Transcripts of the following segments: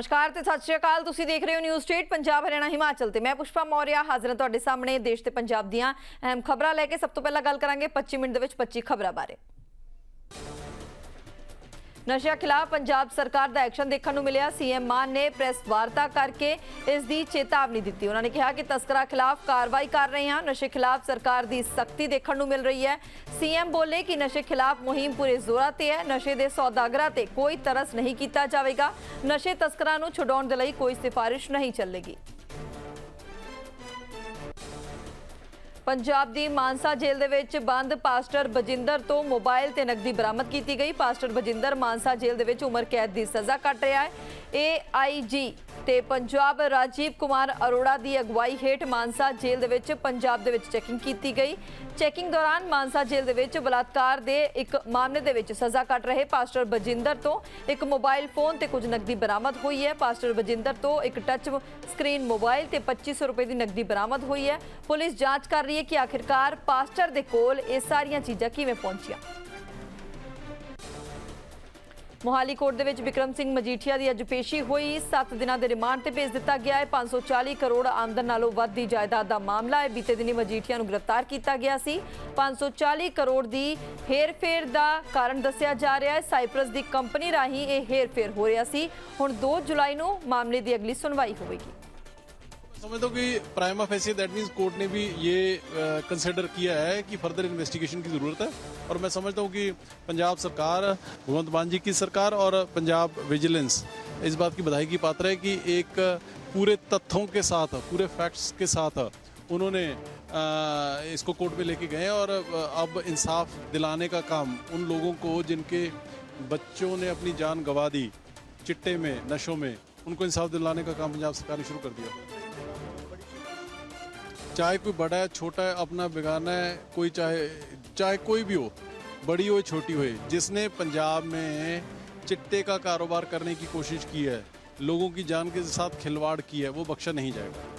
ਨਮਸਕਾਰ ਤੇ ਸਤਿ ਸ਼੍ਰੀ ਅਕਾਲ। ਤੁਸੀਂ ਦੇਖ ਰਹੇ ਹੋ ਨਿਊਜ਼ ਸਟੇਟ ਪੰਜਾਬ, ਹਰਿਆਣਾ, ਹਿਮਾਚਲ ਤੇ ਮੈਂ ਪੁਸ਼ਪਾ ਮੌਰਿਆ ਹਾਜ਼ਰ ਹਾਂ ਤੁਹਾਡੇ ਸਾਹਮਣੇ ਦੇਸ਼ ਤੇ ਪੰਜਾਬ ਦੀਆਂ ਅਹਿਮ ਖਬਰਾਂ ਲੈ ਕੇ। ਸਭ ਤੋਂ ਪਹਿਲਾਂ ਗੱਲ ਕਰਾਂਗੇ 25 ਮਿੰਟ ਦੇ ਵਿੱਚ 25 ਖਬਰਾਂ ਬਾਰੇ। ਨਸ਼ਿਆਂ ਖਿਲਾਫ ਪੰਜਾਬ ਸਰਕਾਰ ਦਾ ਐਕਸ਼ਨ ਦੇਖਣ ਨੂੰ ਮਿਲਿਆ। ਸੀਐਮ ਮਾਨ ਨੇ ਪ੍ਰੈਸ ਵਾਰਤਾ ਕਰਕੇ ਇਸ ਦੀ ਚੇਤਾਵਨੀ ਦਿੱਤੀ। ਉਹਨਾਂ ਨੇ ਕਿਹਾ ਕਿ ਤਸਕਰਾਂ ਖਿਲਾਫ ਕਾਰਵਾਈ ਕਰ ਰਹੇ ਹਾਂ। ਨਸ਼ੇ ਖਿਲਾਫ ਸਰਕਾਰ ਦੀ ਸਖਤੀ ਦੇਖਣ ਨੂੰ ਮਿਲ ਰਹੀ ਹੈ। ਸੀਐਮ ਬੋਲੇ ਕਿ ਨਸ਼ੇ ਖਿਲਾਫ ਮੁਹਿੰਮ ਪੂਰੇ ਜ਼ੋਰਾਂ ਤੇ ਹੈ। ਨਸ਼ੇ ਦੇ ਸੌਦਾਗਰਾਂ ਤੇ ਕੋਈ ਤਰਸ ਨਹੀਂ ਕੀਤਾ ਜਾਵੇਗਾ। ਨਸ਼ੇ ਤਸਕਰਾਂ ਨੂੰ ਛੁਡਾਉਣ ਦੇ ਲਈ ਕੋਈ ਸਿਫਾਰਿਸ਼ ਨਹੀਂ ਚੱਲੇਗੀ। ਪੰਜਾਬ ਦੀ ਮਾਨਸਾ ਜੇਲ੍ਹ ਦੇ ਵਿੱਚ ਬੰਦ ਪਾਸਟਰ ਬਜਿੰਦਰ ਤੋਂ ਮੋਬਾਈਲ ਤੇ ਨਕਦੀ ਬਰਾਮਦ ਕੀਤੀ ਗਈ। ਪਾਸਟਰ ਬਜਿੰਦਰ ਮਾਨਸਾ ਜੇਲ੍ਹ ਦੇ ਵਿੱਚ ਉਮਰ ਕੈਦ ਦੀ ਸਜ਼ਾ ਕੱਟ ਰਿਹਾ ਹੈ। ਏਆਈਜੀ ਤੇ ਪੰਜਾਬ ਰਾਜੀਵ ਕੁਮਾਰ ਅਰੋੜਾ ਦੀ ਅਗਵਾਈ ਹੇਠ ਮਾਨਸਾ ਜੇਲ੍ਹ ਦੇ ਵਿੱਚ ਪੰਜਾਬ ਦੇ ਵਿੱਚ ਚੈਕਿੰਗ ਕੀਤੀ ਗਈ। ਚੈਕਿੰਗ ਦੌਰਾਨ ਮਾਨਸਾ ਜੇਲ੍ਹ ਦੇ ਵਿੱਚ ਬਲਾਤਕਾਰ ਦੇ ਇੱਕ ਮਾਮਲੇ ਦੇ ਵਿੱਚ ਸਜ਼ਾ ਕੱਟ ਰਹੇ ਪਾਸਟਰ ਬਜਿੰਦਰ ਤੋਂ ਇੱਕ ਮੋਬਾਈਲ ਫੋਨ ਤੇ ਕੁਝ ਨਕਦੀ ਬਰਾਮਦ ਹੋਈ ਹੈ। ਪਾਸਟਰ ਬਜਿੰਦਰ ਤੋਂ ਇੱਕ ਟੱਚ ਸਕਰੀਨ ਮੋਬਾਈਲ ਤੇ 2500 ਰੁਪਏ ਦੀ ਨਕਦੀ ਬਰਾਮਦ ਹੋਈ ਹੈ। ਪੁਲਿਸ ਜਾਂਚ ਕਰ ਰਹੀ ਹੈ ਕਿ ਆਖਿਰਕਾਰ ਪਾਸਟਰ ਦੇ ਕੋਲ ਇਹ ਸਾਰੀਆਂ ਚੀਜ਼ਾਂ ਕਿਵੇਂ ਪਹੁੰਚੀਆਂ। ਮੋਹਾਲੀ ਕੋਰਟ ਦੇ ਵਿੱਚ ਵਿਕਰਮ ਸਿੰਘ ਮਜੀਠੀਆ ਦੀ ਅੱਜ ਪੇਸ਼ੀ ਹੋਈ। 7 ਦਿਨਾਂ ਦੇ ਰਿਮਾਂਡ ਤੇ ਭੇਜ ਦਿੱਤਾ ਗਿਆ ਹੈ। 540 ਕਰੋੜ ਆਮਦਨ ਨਾਲੋਂ ਵੱਧ ਦੀ ਜਾਇਦਾਦ ਦਾ ਮਾਮਲਾ ਹੈ। ਬੀਤੇ ਦਿਨੀ ਮਜੀਠੀਆ ਨੂੰ ਗ੍ਰਿਫਤਾਰ ਕੀਤਾ ਗਿਆ ਸੀ। 540 ਕਰੋੜ ਦੀ ਹੇਰਫੇਰ ਦਾ ਕਾਰਨ ਦੱਸਿਆ ਜਾ ਰਿਹਾ ਹੈ। ਸਾਈਪ੍ਰਸ ਦੀ ਕੰਪਨੀ ਰਾਹੀਂ ਇਹ ਹੇਰਫੇਰ ਹੋ ਰਿਹਾ ਸੀ। ਹੁਣ 2 ਜੁਲਾਈ ਨੂੰ ਮਾਮਲੇ ਦੀ ਅਗਲੀ ਸੁਣਵਾਈ ਹੋਵੇਗੀ। समझता हूँ कि prima facie that means court ने भी ये कंसिडर किया है कि फर्दर इन्वेस्टिगेशन की ज़रूरत है। और मैं समझता हूँ कि पंजाब सरकार, भगवंत मान जी की सरकार और पंजाब विजिलेंस इस बात की बधाई की पात्र है कि एक पूरे तथ्यों के साथ, पूरे फैक्ट्स के साथ उन्होंने इसको कोर्ट में लेके गए और अब इंसाफ दिलाने का काम उन लोगों को जिनके बच्चों ने अपनी जान गंवा दी, चिट्टे में, नशों में, उनको इंसाफ दिलाने का काम पंजाब सरकार ने शुरू कर दिया। चाहे कोई बड़ा है छोटा है अपना बेगाना है कोई चाहे चाहे कोई भी हो बड़ी हो छोटी हो जिसने पंजाब में चिट्टे का कारोबार करने की कोशिश की है लोगों की जान के साथ खिलवाड़ की है वो बख्शा नहीं जाएगा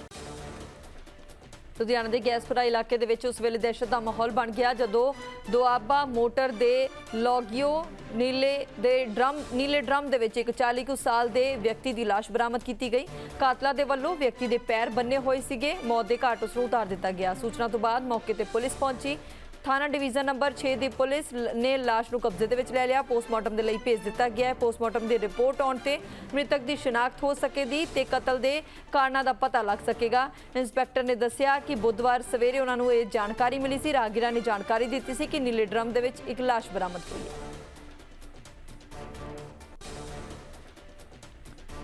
ਲੁਧਿਆਣਾ ਦੇ ਗੈਸਪੁਰਾ ਇਲਾਕੇ ਦੇ ਵਿੱਚ ਉਸ ਵੇਲੇ ਦਹਿਸ਼ਤ ਦਾ ਮਾਹੌਲ ਬਣ ਗਿਆ ਜਦੋਂ ਦੁਆਬਾ ਮੋਟਰ ਦੇ ਲੌਗਿਓ ਨੀਲੇ ਦੇ ਡਰਮ, ਨੀਲੇ ਡਰਮ ਦੇ ਵਿੱਚ ਇੱਕ 40 ਕੁ ਸਾਲ ਦੇ ਵਿਅਕਤੀ ਦੀ ਲਾਸ਼ ਬਰਾਮਦ ਕੀਤੀ ਗਈ। ਕਾਤਲਾ ਦੇ ਵੱਲੋਂ ਵਿਅਕਤੀ ਦੇ ਪੈਰ ਬੰਨੇ ਹੋਏ ਸੀਗੇ। ਮੌਤ ਦੇ ਘਾਟ ਉਸ ਨੂੰ ਉਤਾਰ ਦਿੱਤਾ ਗਿਆ। ਸੂਚਨਾ ਤੋਂ ਬਾਅਦ ਮੌਕੇ ਤੇ ਪੁਲਿਸ ਪਹੁੰਚੀ। ਥਾਣਾ ਡਿਵੀਜ਼ਨ ਨੰਬਰ 6 ਦੀ ਪੁਲਿਸ ਨੇ ਲਾਸ਼ ਨੂੰ ਕਬਜ਼ੇ ਦੇ ਵਿੱਚ ਲੈ ਲਿਆ। ਪੋਸਟਮਾਰਟਮ ਦੇ ਲਈ ਭੇਜ ਦਿੱਤਾ ਗਿਆ ਹੈ। ਪੋਸਟਮਾਰਟਮ ਦੀ ਰਿਪੋਰਟ ਆਉਣ ਤੇ ਮ੍ਰਿਤਕ ਦੀ ਸ਼ਨਾਖਤ ਹੋ ਸਕੇਗੀ ਤੇ ਕਤਲ ਦੇ ਕਾਰਨਾਂ ਦਾ ਪਤਾ ਲੱਗ ਸਕੇਗਾ। ਇੰਸਪੈਕਟਰ ਨੇ ਦੱਸਿਆ ਕਿ ਬੁੱਧਵਾਰ ਸਵੇਰੇ ਉਹਨਾਂ ਨੂੰ ਇਹ ਜਾਣਕਾਰੀ ਮਿਲੀ ਸੀ। ਰਾਗੀਰਾ ਨੇ ਜਾਣਕਾਰੀ ਦਿੱਤੀ ਸੀ ਕਿ ਨੀਲੇ ਡਰਮ ਦੇ ਵਿੱਚ ਇੱਕ ਲਾਸ਼ ਬਰਾਮਦ ਹੋਈ ਹੈ।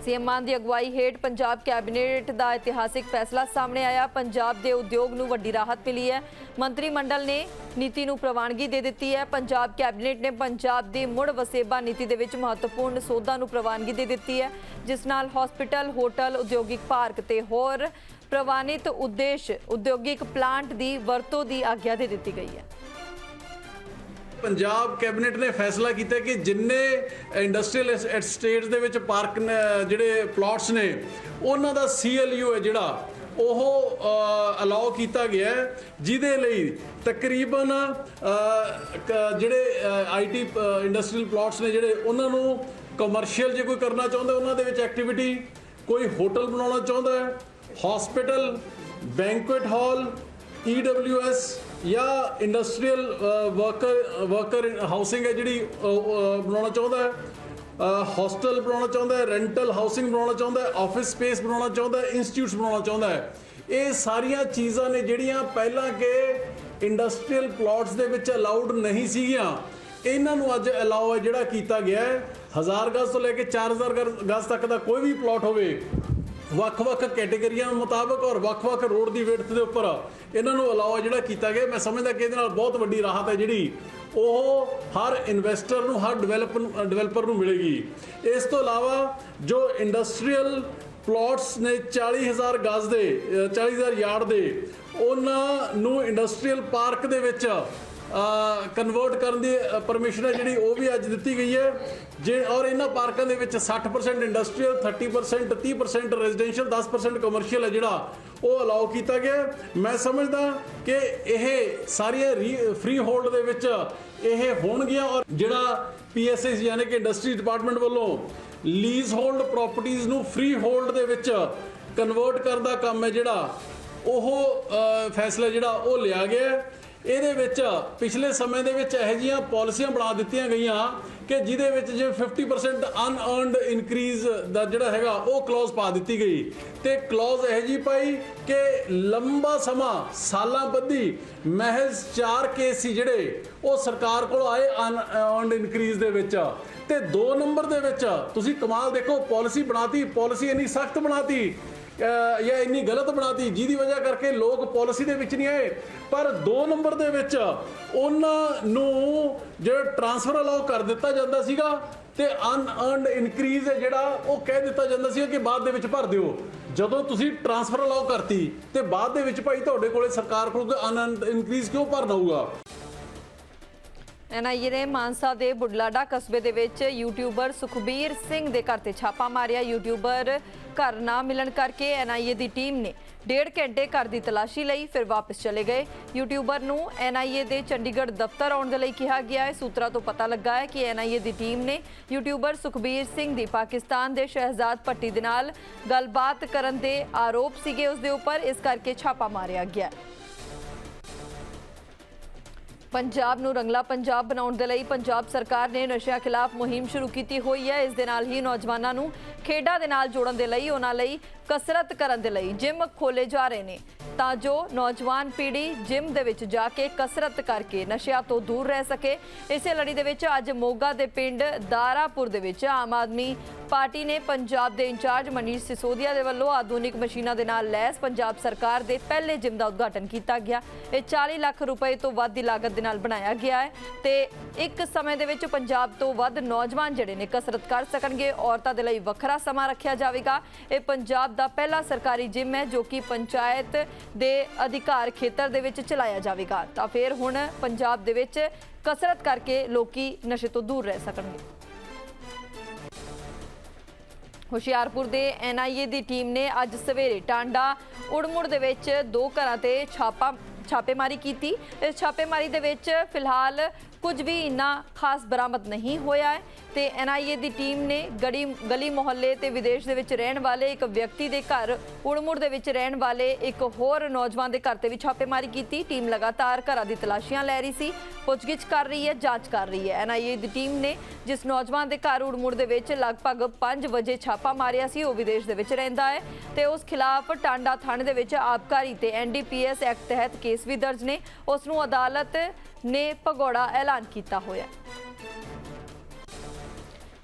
ਸੀਐਮ ਮਾਨ ਦੀ ਅਗਵਾਈ ਹੇਠ ਪੰਜਾਬ ਕੈਬਨਿਟ ਦਾ ਇਤਿਹਾਸਿਕ ਫੈਸਲਾ ਸਾਹਮਣੇ ਆਇਆ। ਪੰਜਾਬ ਦੇ ਉਦਯੋਗ ਨੂੰ ਵੱਡੀ ਰਾਹਤ ਮਿਲੀ ਹੈ। ਮੰਤਰੀ ਮੰਡਲ ਨੇ ਨੀਤੀ ਨੂੰ ਪ੍ਰਵਾਨਗੀ ਦੇ ਦਿੱਤੀ ਹੈ। ਪੰਜਾਬ ਕੈਬਨਿਟ ਨੇ ਪੰਜਾਬ ਦੀ ਮੁੜ ਵਸੇਬਾ ਨੀਤੀ ਦੇ ਵਿੱਚ ਮਹੱਤਵਪੂਰਨ ਸੋਧਾਂ ਨੂੰ ਪ੍ਰਵਾਨਗੀ ਦੇ ਦਿੱਤੀ ਹੈ, ਜਿਸ ਨਾਲ ਹਸਪੀਟਲ ਹੋਟਲ ਉਦਯੋਗਿਕ ਪਾਰਕ ਤੇ ਹੋਰ ਪ੍ਰਵਾਨਿਤ ਉਦੇਸ਼ ਉਦਯੋਗਿਕ ਪਲਾਂਟ ਦੀ ਵਰਤੋਂ ਦੀ ਆਗਿਆ ਦੇ ਦਿੱਤੀ ਗਈ ਹੈ। ਪੰਜਾਬ ਕੈਬਨਿਟ ਨੇ ਫੈਸਲਾ ਕੀਤਾ ਕਿ ਜਿੰਨੇ ਇੰਡਸਟਰੀਅਲ ਐਸਟੇਟਸ ਦੇ ਵਿੱਚ ਪਾਰਕ ਨੇ- ਜਿਹੜੇ ਪਲਾਟਸ ਨੇ ਉਹਨਾਂ ਦਾ ਸੀਐਲਯੂ ਹੈ ਜਿਹੜਾ ਉਹ ਅਲਾਉ ਕੀਤਾ ਗਿਆ ਜਿਹਦੇ ਲਈ ਤਕਰੀਬਨ ਅ, ਕ- ਜਿਹੜੇ ਆਈਟੀ ਇੰਡਸਟਰੀਅਲ ਪਲਾਟਸ ਨੇ ਜਿਹੜੇ ਉਹਨਾਂ ਨੂੰ ਕਮਰਸ਼ੀਅਲ ਜੇ ਕੋਈ ਕਰਨਾ ਚਾਹੁੰਦਾ ਉਹਨਾਂ ਦੇ ਵਿੱਚ ਐਕਟੀਵਿਟੀ ਕੋਈ ਹੋਟਲ ਬਣਾਉਣਾ ਚਾਹੁੰਦਾ ਹੈ ਹਸਪੀਟਲ ਬੈਂਕੁਏਟ ਹਾਲ ਈਡਬਲਯੂਐਸ ਜਾਂ ਇੰਡਸਟਰੀਅਲ ਵਰਕਰ ਵਰਕਰ ਹਾਊਸਿੰਗ ਹੈ ਜਿਹੜੀ ਬਣਾਉਣਾ ਚਾਹੁੰਦਾ ਹੈ। ਹੌਸਟਲ ਬਣਾਉਣਾ ਚਾਹੁੰਦਾ ਹੈ ਰੈਂਟਲ ਹਾਊਸਿੰਗ ਬਣਾਉਣਾ ਚਾਹੁੰਦਾ ਹੈ ਆਫਿਸ ਸਪੇਸ ਬਣਾਉਣਾ ਚਾਹੁੰਦਾ ਹੈ ਇੰਸਟੀਚਿਊਟਸ ਬਣਾਉਣਾ ਚਾਹੁੰਦਾ ਹੈ। ਇਹ ਸਾਰੀਆਂ ਚੀਜ਼ਾਂ ਨੇ ਜਿਹੜੀਆਂ ਪਹਿਲਾਂ ਕਿ ਇੰਡਸਟਰੀਅਲ ਪਲਾਟਸ ਦੇ ਵਿੱਚ ਅਲਾਉਡ ਨਹੀਂ ਸੀਗੀਆਂ। ਇਹਨਾਂ ਨੂੰ ਅੱਜ ਅਲਾਉ ਹੈ ਜਿਹੜਾ ਕੀਤਾ ਗਿਆ ਹੈ। 1000 ਗਜ਼ ਤੋਂ ਲੈ ਕੇ 4000 ਗਜ਼ ਤੱਕ ਦਾ ਕੋਈ ਵੀ ਪਲਾਟ ਹੋਵੇ ਵੱਖ-ਵੱਖ ਕੈਟਾਗਰੀਆਂ ਮੁਤਾਬਕ ਔਰ ਵੱਖ-ਵੱਖ ਰੋਡ ਦੀ ਵਿਡਥ ਦੇ ਉੱਪਰ ਇਹਨਾਂ ਨੂੰ ਅਲਾਉ ਜਿਹੜਾ ਕੀਤਾ ਗਿਆ। ਮੈਂ ਸਮਝਦਾ ਕਿ ਇਹਦੇ ਨਾਲ ਬਹੁਤ ਵੱਡੀ ਰਾਹਤ ਹੈ ਜਿਹੜੀ ਉਹ ਹਰ ਇਨਵੈਸਟਰ ਨੂੰ ਹਰ ਡਿਵੈਲਪ ਡਿਵੈਲਪਰ ਨੂੰ ਮਿਲੇਗੀ। ਇਸ ਤੋਂ ਇਲਾਵਾ ਜੋ ਇੰਡਸਟਰੀਅਲ ਪਲਾਟਸ ਨੇ 40000 ਗਜ਼ ਦੇ ਅ, 40000 ਯਾਰਡ ਦੇ ਉਹਨਾਂ ਨੂੰ ਇੰਡਸਟਰੀਅਲ ਪਾਰਕ ਦੇ ਵਿੱਚ ਕਨਵਰਟ ਕਰਨ ਦੀ ਪਰਮਿਸ਼ਨ ਹੈ ਜਿਹੜੀ ਉਹ ਵੀ ਅੱਜ ਦਿੱਤੀ ਗਈ ਹੈ। ਜੇ, ਔਰ ਇਹਨਾਂ ਪਾਰਕਾਂ ਦੇ ਵਿੱਚ 60% ਇੰਡਸਟਰੀਅਲ 30% 30% ਰੈਜ਼ੀਡੈਂਸ਼ੀਅਲ 10% ਕਮਰਸ਼ੀਅਲ ਹੈ ਜਿਹੜਾ ਉਹ ਅਲਾਉ ਕੀਤਾ ਗਿਆ ਮੈਂ ਸਮਝਦਾ ਕਿ ਇਹ ਸਾਰੀਆਂ ਫ੍ਰੀ ਹੋਲਡ ਦੇ ਵਿੱਚ ਇਹ ਹੋਣਗੀਆਂ ਔਰ ਜਿਹੜਾ ਪੀਐਸਏ ਯਾਨੀ ਕਿ ਇੰਡਸਟਰੀ ਡਿਪਾਰਟਮੈਂਟ ਵੱਲੋਂ ਲੀਜ਼ ਹੋਲਡ ਪ੍ਰਾਪਰਟੀਆਂ ਨੂੰ ਫ੍ਰੀ ਹੋਲਡ ਦੇ ਵਿੱਚ ਕਨਵਰਟ ਕਰਨ ਦਾ ਕੰਮ ਹੈ ਜਿਹੜਾ, ਉਹ ਫੈਸਲਾ ਜਿਹੜਾ ਉਹ ਲਿਆ ਗਿਆ ਇਹਦੇ ਵਿੱਚ ਪਿਛਲੇ ਸਮੇਂ ਦੇ ਵਿੱਚ ਇਹੋ ਜਿਹੀਆਂ ਪਾਲਿਸੀਆਂ ਬਣਾ ਦਿੱਤੀਆਂ ਗਈਆਂ ਕਿ ਜਿਹਦੇ ਵਿੱਚ ਜੇ 50% ਅਨਅਰਨਡ ਇਨਕਰੀਜ਼ ਦਾ ਜਿਹੜਾ ਹੈਗਾ ਉਹ ਕਲੌਜ਼ ਪਾ ਦਿੱਤੀ ਗਈ। ਤੇ ਕਲੌਜ਼ ਇਹੋ ਜਿਹੀ ਪਾਈ ਕਿ ਲੰਬਾ ਸਮਾਂ, ਸਾਲਾਂ ਬੱਧੀ ਮਹਿਜ਼ 4 ਕੇਸ ਸੀ ਜਿਹੜੇ ਉਹ ਸਰਕਾਰ ਕੋਲ ਆਏ ਅਨਅਰਨਡ ਇਨਕਰੀਜ਼ ਦੇ ਵਿੱਚ। ਤੇ 2 ਨੰਬਰ ਦੇ ਵਿੱਚ ਤੁਸੀਂ ਕਮਾਲ ਦੇਖੋ, ਪਾਲਿਸੀ ਬਣਾਤੀ, ਪਾਲਿਸੀ ਇੰਨੀ ਸਖਤ ਬਣਾਤੀ ਅਹ ਜਾਂ ਇੰਨੀ ਗਲਤ ਬਣਾਤੀ, ਜਿਹਦੀ ਵਜ੍ਹਾ ਕਰਕੇ ਲੋਕ ਪਾਲਿਸੀ ਦੇ ਵਿੱਚ ਨਹੀਂ ਆਏ। ਪਰ 2 ਨੰਬਰ ਦੇ ਵਿੱਚ ਉਹਨਾਂ ਨੂੰ ਜਿਹੜਾ ਟ੍ਰਾਂਸਫਰ ਅਲਾਉ ਕਰ ਦਿੱਤਾ ਜਾਂਦਾ ਸੀਗਾ ਤੇ ਅਨਅਰਨਡ ਇਨਕਰੀਜ਼ ਜਿਹੜਾ, ਉਹ ਕਹਿ ਦਿੱਤਾ ਜਾਂਦਾ ਸੀਗਾ ਕਿ ਬਾਅਦ ਦੇ ਵਿੱਚ ਭਰ ਦਿਓ। ਜਦੋਂ ਤੁਸੀਂ ਟ੍ਰਾਂਸਫਰ ਅਲਾਉ ਕਰਤੀ ਤੇ ਬਾਅਦ ਦੇ ਵਿੱਚ ਭਾਈ ਤੁਹਾਡੇ ਕੋਲੇ ਸਰਕਾਰ ਕੋਲ ਅਨਅਰਨਡ ਇਨਕਰੀਜ਼ ਕਿਉਂ ਭਰਨਾ ਹੋਊਗਾ? ਐਨਆਈਏ ਨੇ ਮਾਨਸਾ ਦੇ ਬੁਢਲਾਡਾ ਕਸਬੇ ਦੇ ਵਿੱਚ ਯੂਟਿਊਬਰ ਸੁਖਬੀਰ ਸਿੰਘ ਦੇ ਘਰ ਤੇ ਛਾਪਾ ਮਾਰਿਆ। ਯੂਟਿਊਬਰ ਘਰ ਨਾ ਮਿਲਣ ਕਰਕੇ ਐਨਆਈਏ ਦੀ ਟੀਮ ਨੇ ਡੇਢ ਘੰਟੇ ਘਰ ਦੀ ਤਲਾਸ਼ੀ ਲਈ ਫਿਰ ਵਾਪਸ ਚਲੇ ਗਏ। ਯੂਟਿਊਬਰ ਨੂੰ ਐਨਆਈਏ ਦੇ ਚੰਡੀਗੜ੍ਹ ਦਫ਼ਤਰ ਆਉਣ ਦੇ ਲਈ ਕਿਹਾ ਗਿਆ ਹੈ। ਸੂਤਰਾਂ ਤੋਂ ਪਤਾ ਲੱਗਾ ਹੈ ਕਿ ਐਨਆਈਏ ਦੀ ਟੀਮ ਨੇ ਯੂਟਿਊਬਰ ਸੁਖਬੀਰ ਸਿੰਘ ਦੀ ਪਾਕਿਸਤਾਨ ਦੇ ਸ਼ਹਿਜ਼ਾਦ ਪੱਟੀ ਦੇ ਨਾਲ ਗੱਲਬਾਤ ਕਰਨ ਦੇ ਆਰੋਪ ਸੀਗੇ। ਉਸ ਦੇ ਉੱਪਰ ਇਸ ਕਰਕੇ ਛਾਪਾ ਮਾਰਿਆ ਗਿਆ। ਪੰਜਾਬ ਨੂੰ ਰੰਗਲਾ ਪੰਜਾਬ ਬਣਾਉਣ ਦੇ ਲਈ ਪੰਜਾਬ ਸਰਕਾਰ ਨੇ ਨਸ਼ਿਆਂ ਖਿਲਾਫ ਮੁਹਿੰਮ ਸ਼ੁਰੂ ਕੀਤੀ ਹੋਈ ਹੈ। ਇਸ ਦੇ ਨਾਲ ਹੀ ਨੌਜਵਾਨਾਂ ਨੂੰ ਖੇਡਾਂ ਦੇ ਨਾਲ ਜੋੜਨ ਦੇ ਲਈ, ਉਹਨਾਂ ਲਈ ਕਸਰਤ ਕਰਨ ਦੇ ਲਈ ਜਿਮ ਖੋਲੇ ਜਾ ਰਹੇ ਨੇ। ਤਾਂ ਜੋ ਨੌਜਵਾਨ ਪੀੜ੍ਹੀ ਜਿਮ ਦੇ ਵਿੱਚ ਜਾ ਕੇ ਕਸਰਤ ਕਰਕੇ ਨਸ਼ਿਆਂ ਤੋਂ ਦੂਰ ਰਹਿ ਸਕੇ। ਇਸੇ ਲੜੀ ਦੇ ਵਿੱਚ ਅੱਜ ਮੋਗਾ ਦੇ ਪਿੰਡ ਦਾਰਾਪੁਰ ਦੇ ਵਿੱਚ ਆਮ ਆਦਮੀ ਪਾਰਟੀ ਨੇ ਪੰਜਾਬ ਦੇ ਇੰਚਾਰਜ ਮਨੀਸ਼ ਸਿਸੋਦੀਆ ਦੇ ਵੱਲੋਂ ਆਧੁਨਿਕ ਮਸ਼ੀਨਾਂ ਦੇ ਨਾਲ ਲੈਸ ਪੰਜਾਬ ਸਰਕਾਰ ਦੇ ਪਹਿਲੇ ਜਿਮ ਦਾ ਉਦਘਾਟਨ ਕੀਤਾ ਗਿਆ। ਇਹ 40 ਲੱਖ ਰੁਪਏ ਤੋਂ ਵੱਧ ਦੀ ਲਾਗਤ ਦੇ ਨਾਲ ਬਣਾਇਆ ਗਿਆ ਹੈ ਤੇ ਇੱਕ ਸਮੇਂ ਦੇ ਵਿੱਚ ਪੰਜਾਬ ਤੋਂ ਵੱਧ ਨੌਜਵਾਨ ਜਿਹੜੇ ਨੇ ਕਸਰਤ ਕਰ ਸਕਣਗੇ। ਔਰਤਾਂ ਦੇ ਲਈ ਵੱਖਰਾ ਸਮਾਂ ਰੱਖਿਆ ਜਾਵੇਗਾ। ਇਹ ਪੰਜਾਬ ਦਾ ਪਹਿਲਾ ਸਰਕਾਰੀ ਜਿਮ ਹੈ ਜੋ ਕਿ ਪੰਚਾਇਤ ਦੇ ਅਧਿਕਾਰ ਖੇਤਰ ਦੇ ਵਿੱਚ ਚਲਾਇਆ ਜਾਵੇਗਾ। ਤਾਂ ਫਿਰ ਹੁਣ ਪੰਜਾਬ ਦੇ ਵਿੱਚ ਕਸਰਤ ਕਰਕੇ ਲੋਕੀ ਨਸ਼ੇ ਤੋਂ ਦੂਰ ਰਹਿ ਸਕਣਗੇ। ਹੁਸ਼ਿਆਰਪੁਰ ਦੇ ਐਨਆਈਏ ਦੀ ਟੀਮ ਨੇ ਅੱਜ ਸਵੇਰੇ ਟਾਂਡਾ, ਉੜਮੁੜ ਦੇ ਵਿੱਚ ਦੋ ਘਰਾਂ ਤੇ ਛਾਪਾ ਛਾਪੇਮਾਰੀ ਕੀਤੀ। ਇਸ ਛਾਪੇਮਾਰੀ ਦੇ ਵਿੱਚ ਫਿਲਹਾਲ ਕੁਝ ਵੀ ਇੰਨਾ ਖਾਸ ਬਰਾਮਦ ਨਹੀਂ ਹੋਇਆ ਹੈ ਤੇ ਐਨਆਈਏ ਦੀ ਟੀਮ ਨੇ ਗੜੀ, ਗਲੀ ਮੁਹੱਲੇ ਤੇ ਵਿਦੇਸ਼ ਦੇ ਵਿੱਚ ਰਹਿਣ ਵਾਲੇ ਇੱਕ ਵਿਅਕਤੀ ਦੇ ਘਰ, ਉੜਮੁੜ ਦੇ ਵਿੱਚ ਰਹਿਣ ਵਾਲੇ ਇੱਕ ਹੋਰ ਨੌਜਵਾਨ ਦੇ ਘਰ ਤੇ ਵੀ ਛਾਪੇਮਾਰੀ ਕੀਤੀ। ਟੀਮ ਲਗਾਤਾਰ ਘਰਾਂ ਦੀ ਤਲਾਸ਼ੀਆਂ ਲੈ ਰਹੀ ਸੀ, ਪੁੱਛਗਿੱਛ ਕਰ ਰਹੀ ਹੈ, ਜਾਂਚ ਕਰ ਰਹੀ ਹੈ। ਐਨਆਈਏ ਦੀ ਟੀਮ ਨੇ ਜਿਸ ਨੌਜਵਾਨ ਦੇ ਘਰ ਉੜਮੁੜ ਦੇ ਵਿੱਚ ਲਗਭਗ 5 ਵਜੇ ਛਾਪਾ ਮਾਰਿਆ ਸੀ, ਉਹ ਵਿਦੇਸ਼ ਦੇ ਵਿੱਚ ਰਹਿੰਦਾ ਹੈ ਤੇ ਉਸ ਖਿਲਾਫ ਟਾਂਡਾ ਥਾਣੇ ਦੇ ਵਿੱਚ ਆਬਕਾਰੀ ਤੇ ਐਨਡੀਪੀਐਸ ਐਕਟ ਤਹਿਤ ਕੇਸ ਵੀ ਦਰਜ ਨੇ। ਉਸ ਨੂੰ ਅਦਾਲਤ ਨੇ ਭਗੌੜਾ ਐਲਾਨ ਕੀਤਾ ਹੋਇਆ ਹੈ।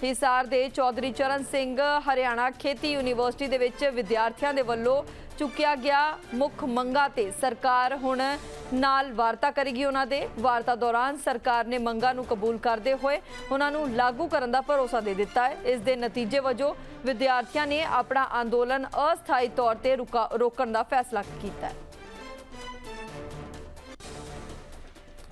ਹਿਸਾਰ ਦੇ ਚੌਧਰੀ ਚਰਨ ਸਿੰਘ ਹਰਿਆਣਾ ਖੇਤੀ ਯੂਨੀਵਰਸਿਟੀ ਦੇ ਵਿੱਚ ਵਿਦਿਆਰਥੀਆਂ ਦੇ ਵੱਲੋਂ ਚੁੱਕਿਆ ਗਿਆ ਮੁੱਖ ਮੰਗਾ ਤੇ ਸਰਕਾਰ ਹੁਣ ਨਾਲ ਵਾਰਤਾ ਕਰੇਗੀ ਉਹਨਾਂ ਦੇ। ਵਾਰਤਾ ਦੌਰਾਨ ਸਰਕਾਰ ਨੇ ਮੰਗਾਂ ਨੂੰ ਕਬੂਲ ਕਰਦੇ ਹੋਏ ਉਹਨਾਂ ਨੂੰ ਲਾਗੂ ਕਰਨ ਦਾ ਭਰੋਸਾ ਦੇ ਦਿੱਤਾ ਹੈ। ਇਸ ਦੇ ਨਤੀਜੇ ਵਜੋਂ ਵਿਦਿਆਰਥੀਆਂ ਨੇ ਆਪਣਾ ਅੰਦੋਲਨ ਅਸਥਾਈ ਤੌਰ ਤੇ ਰੁਕਾ- ਰੋਕਣ ਦਾ ਫੈਸਲਾ ਕੀਤਾ ਹੈ।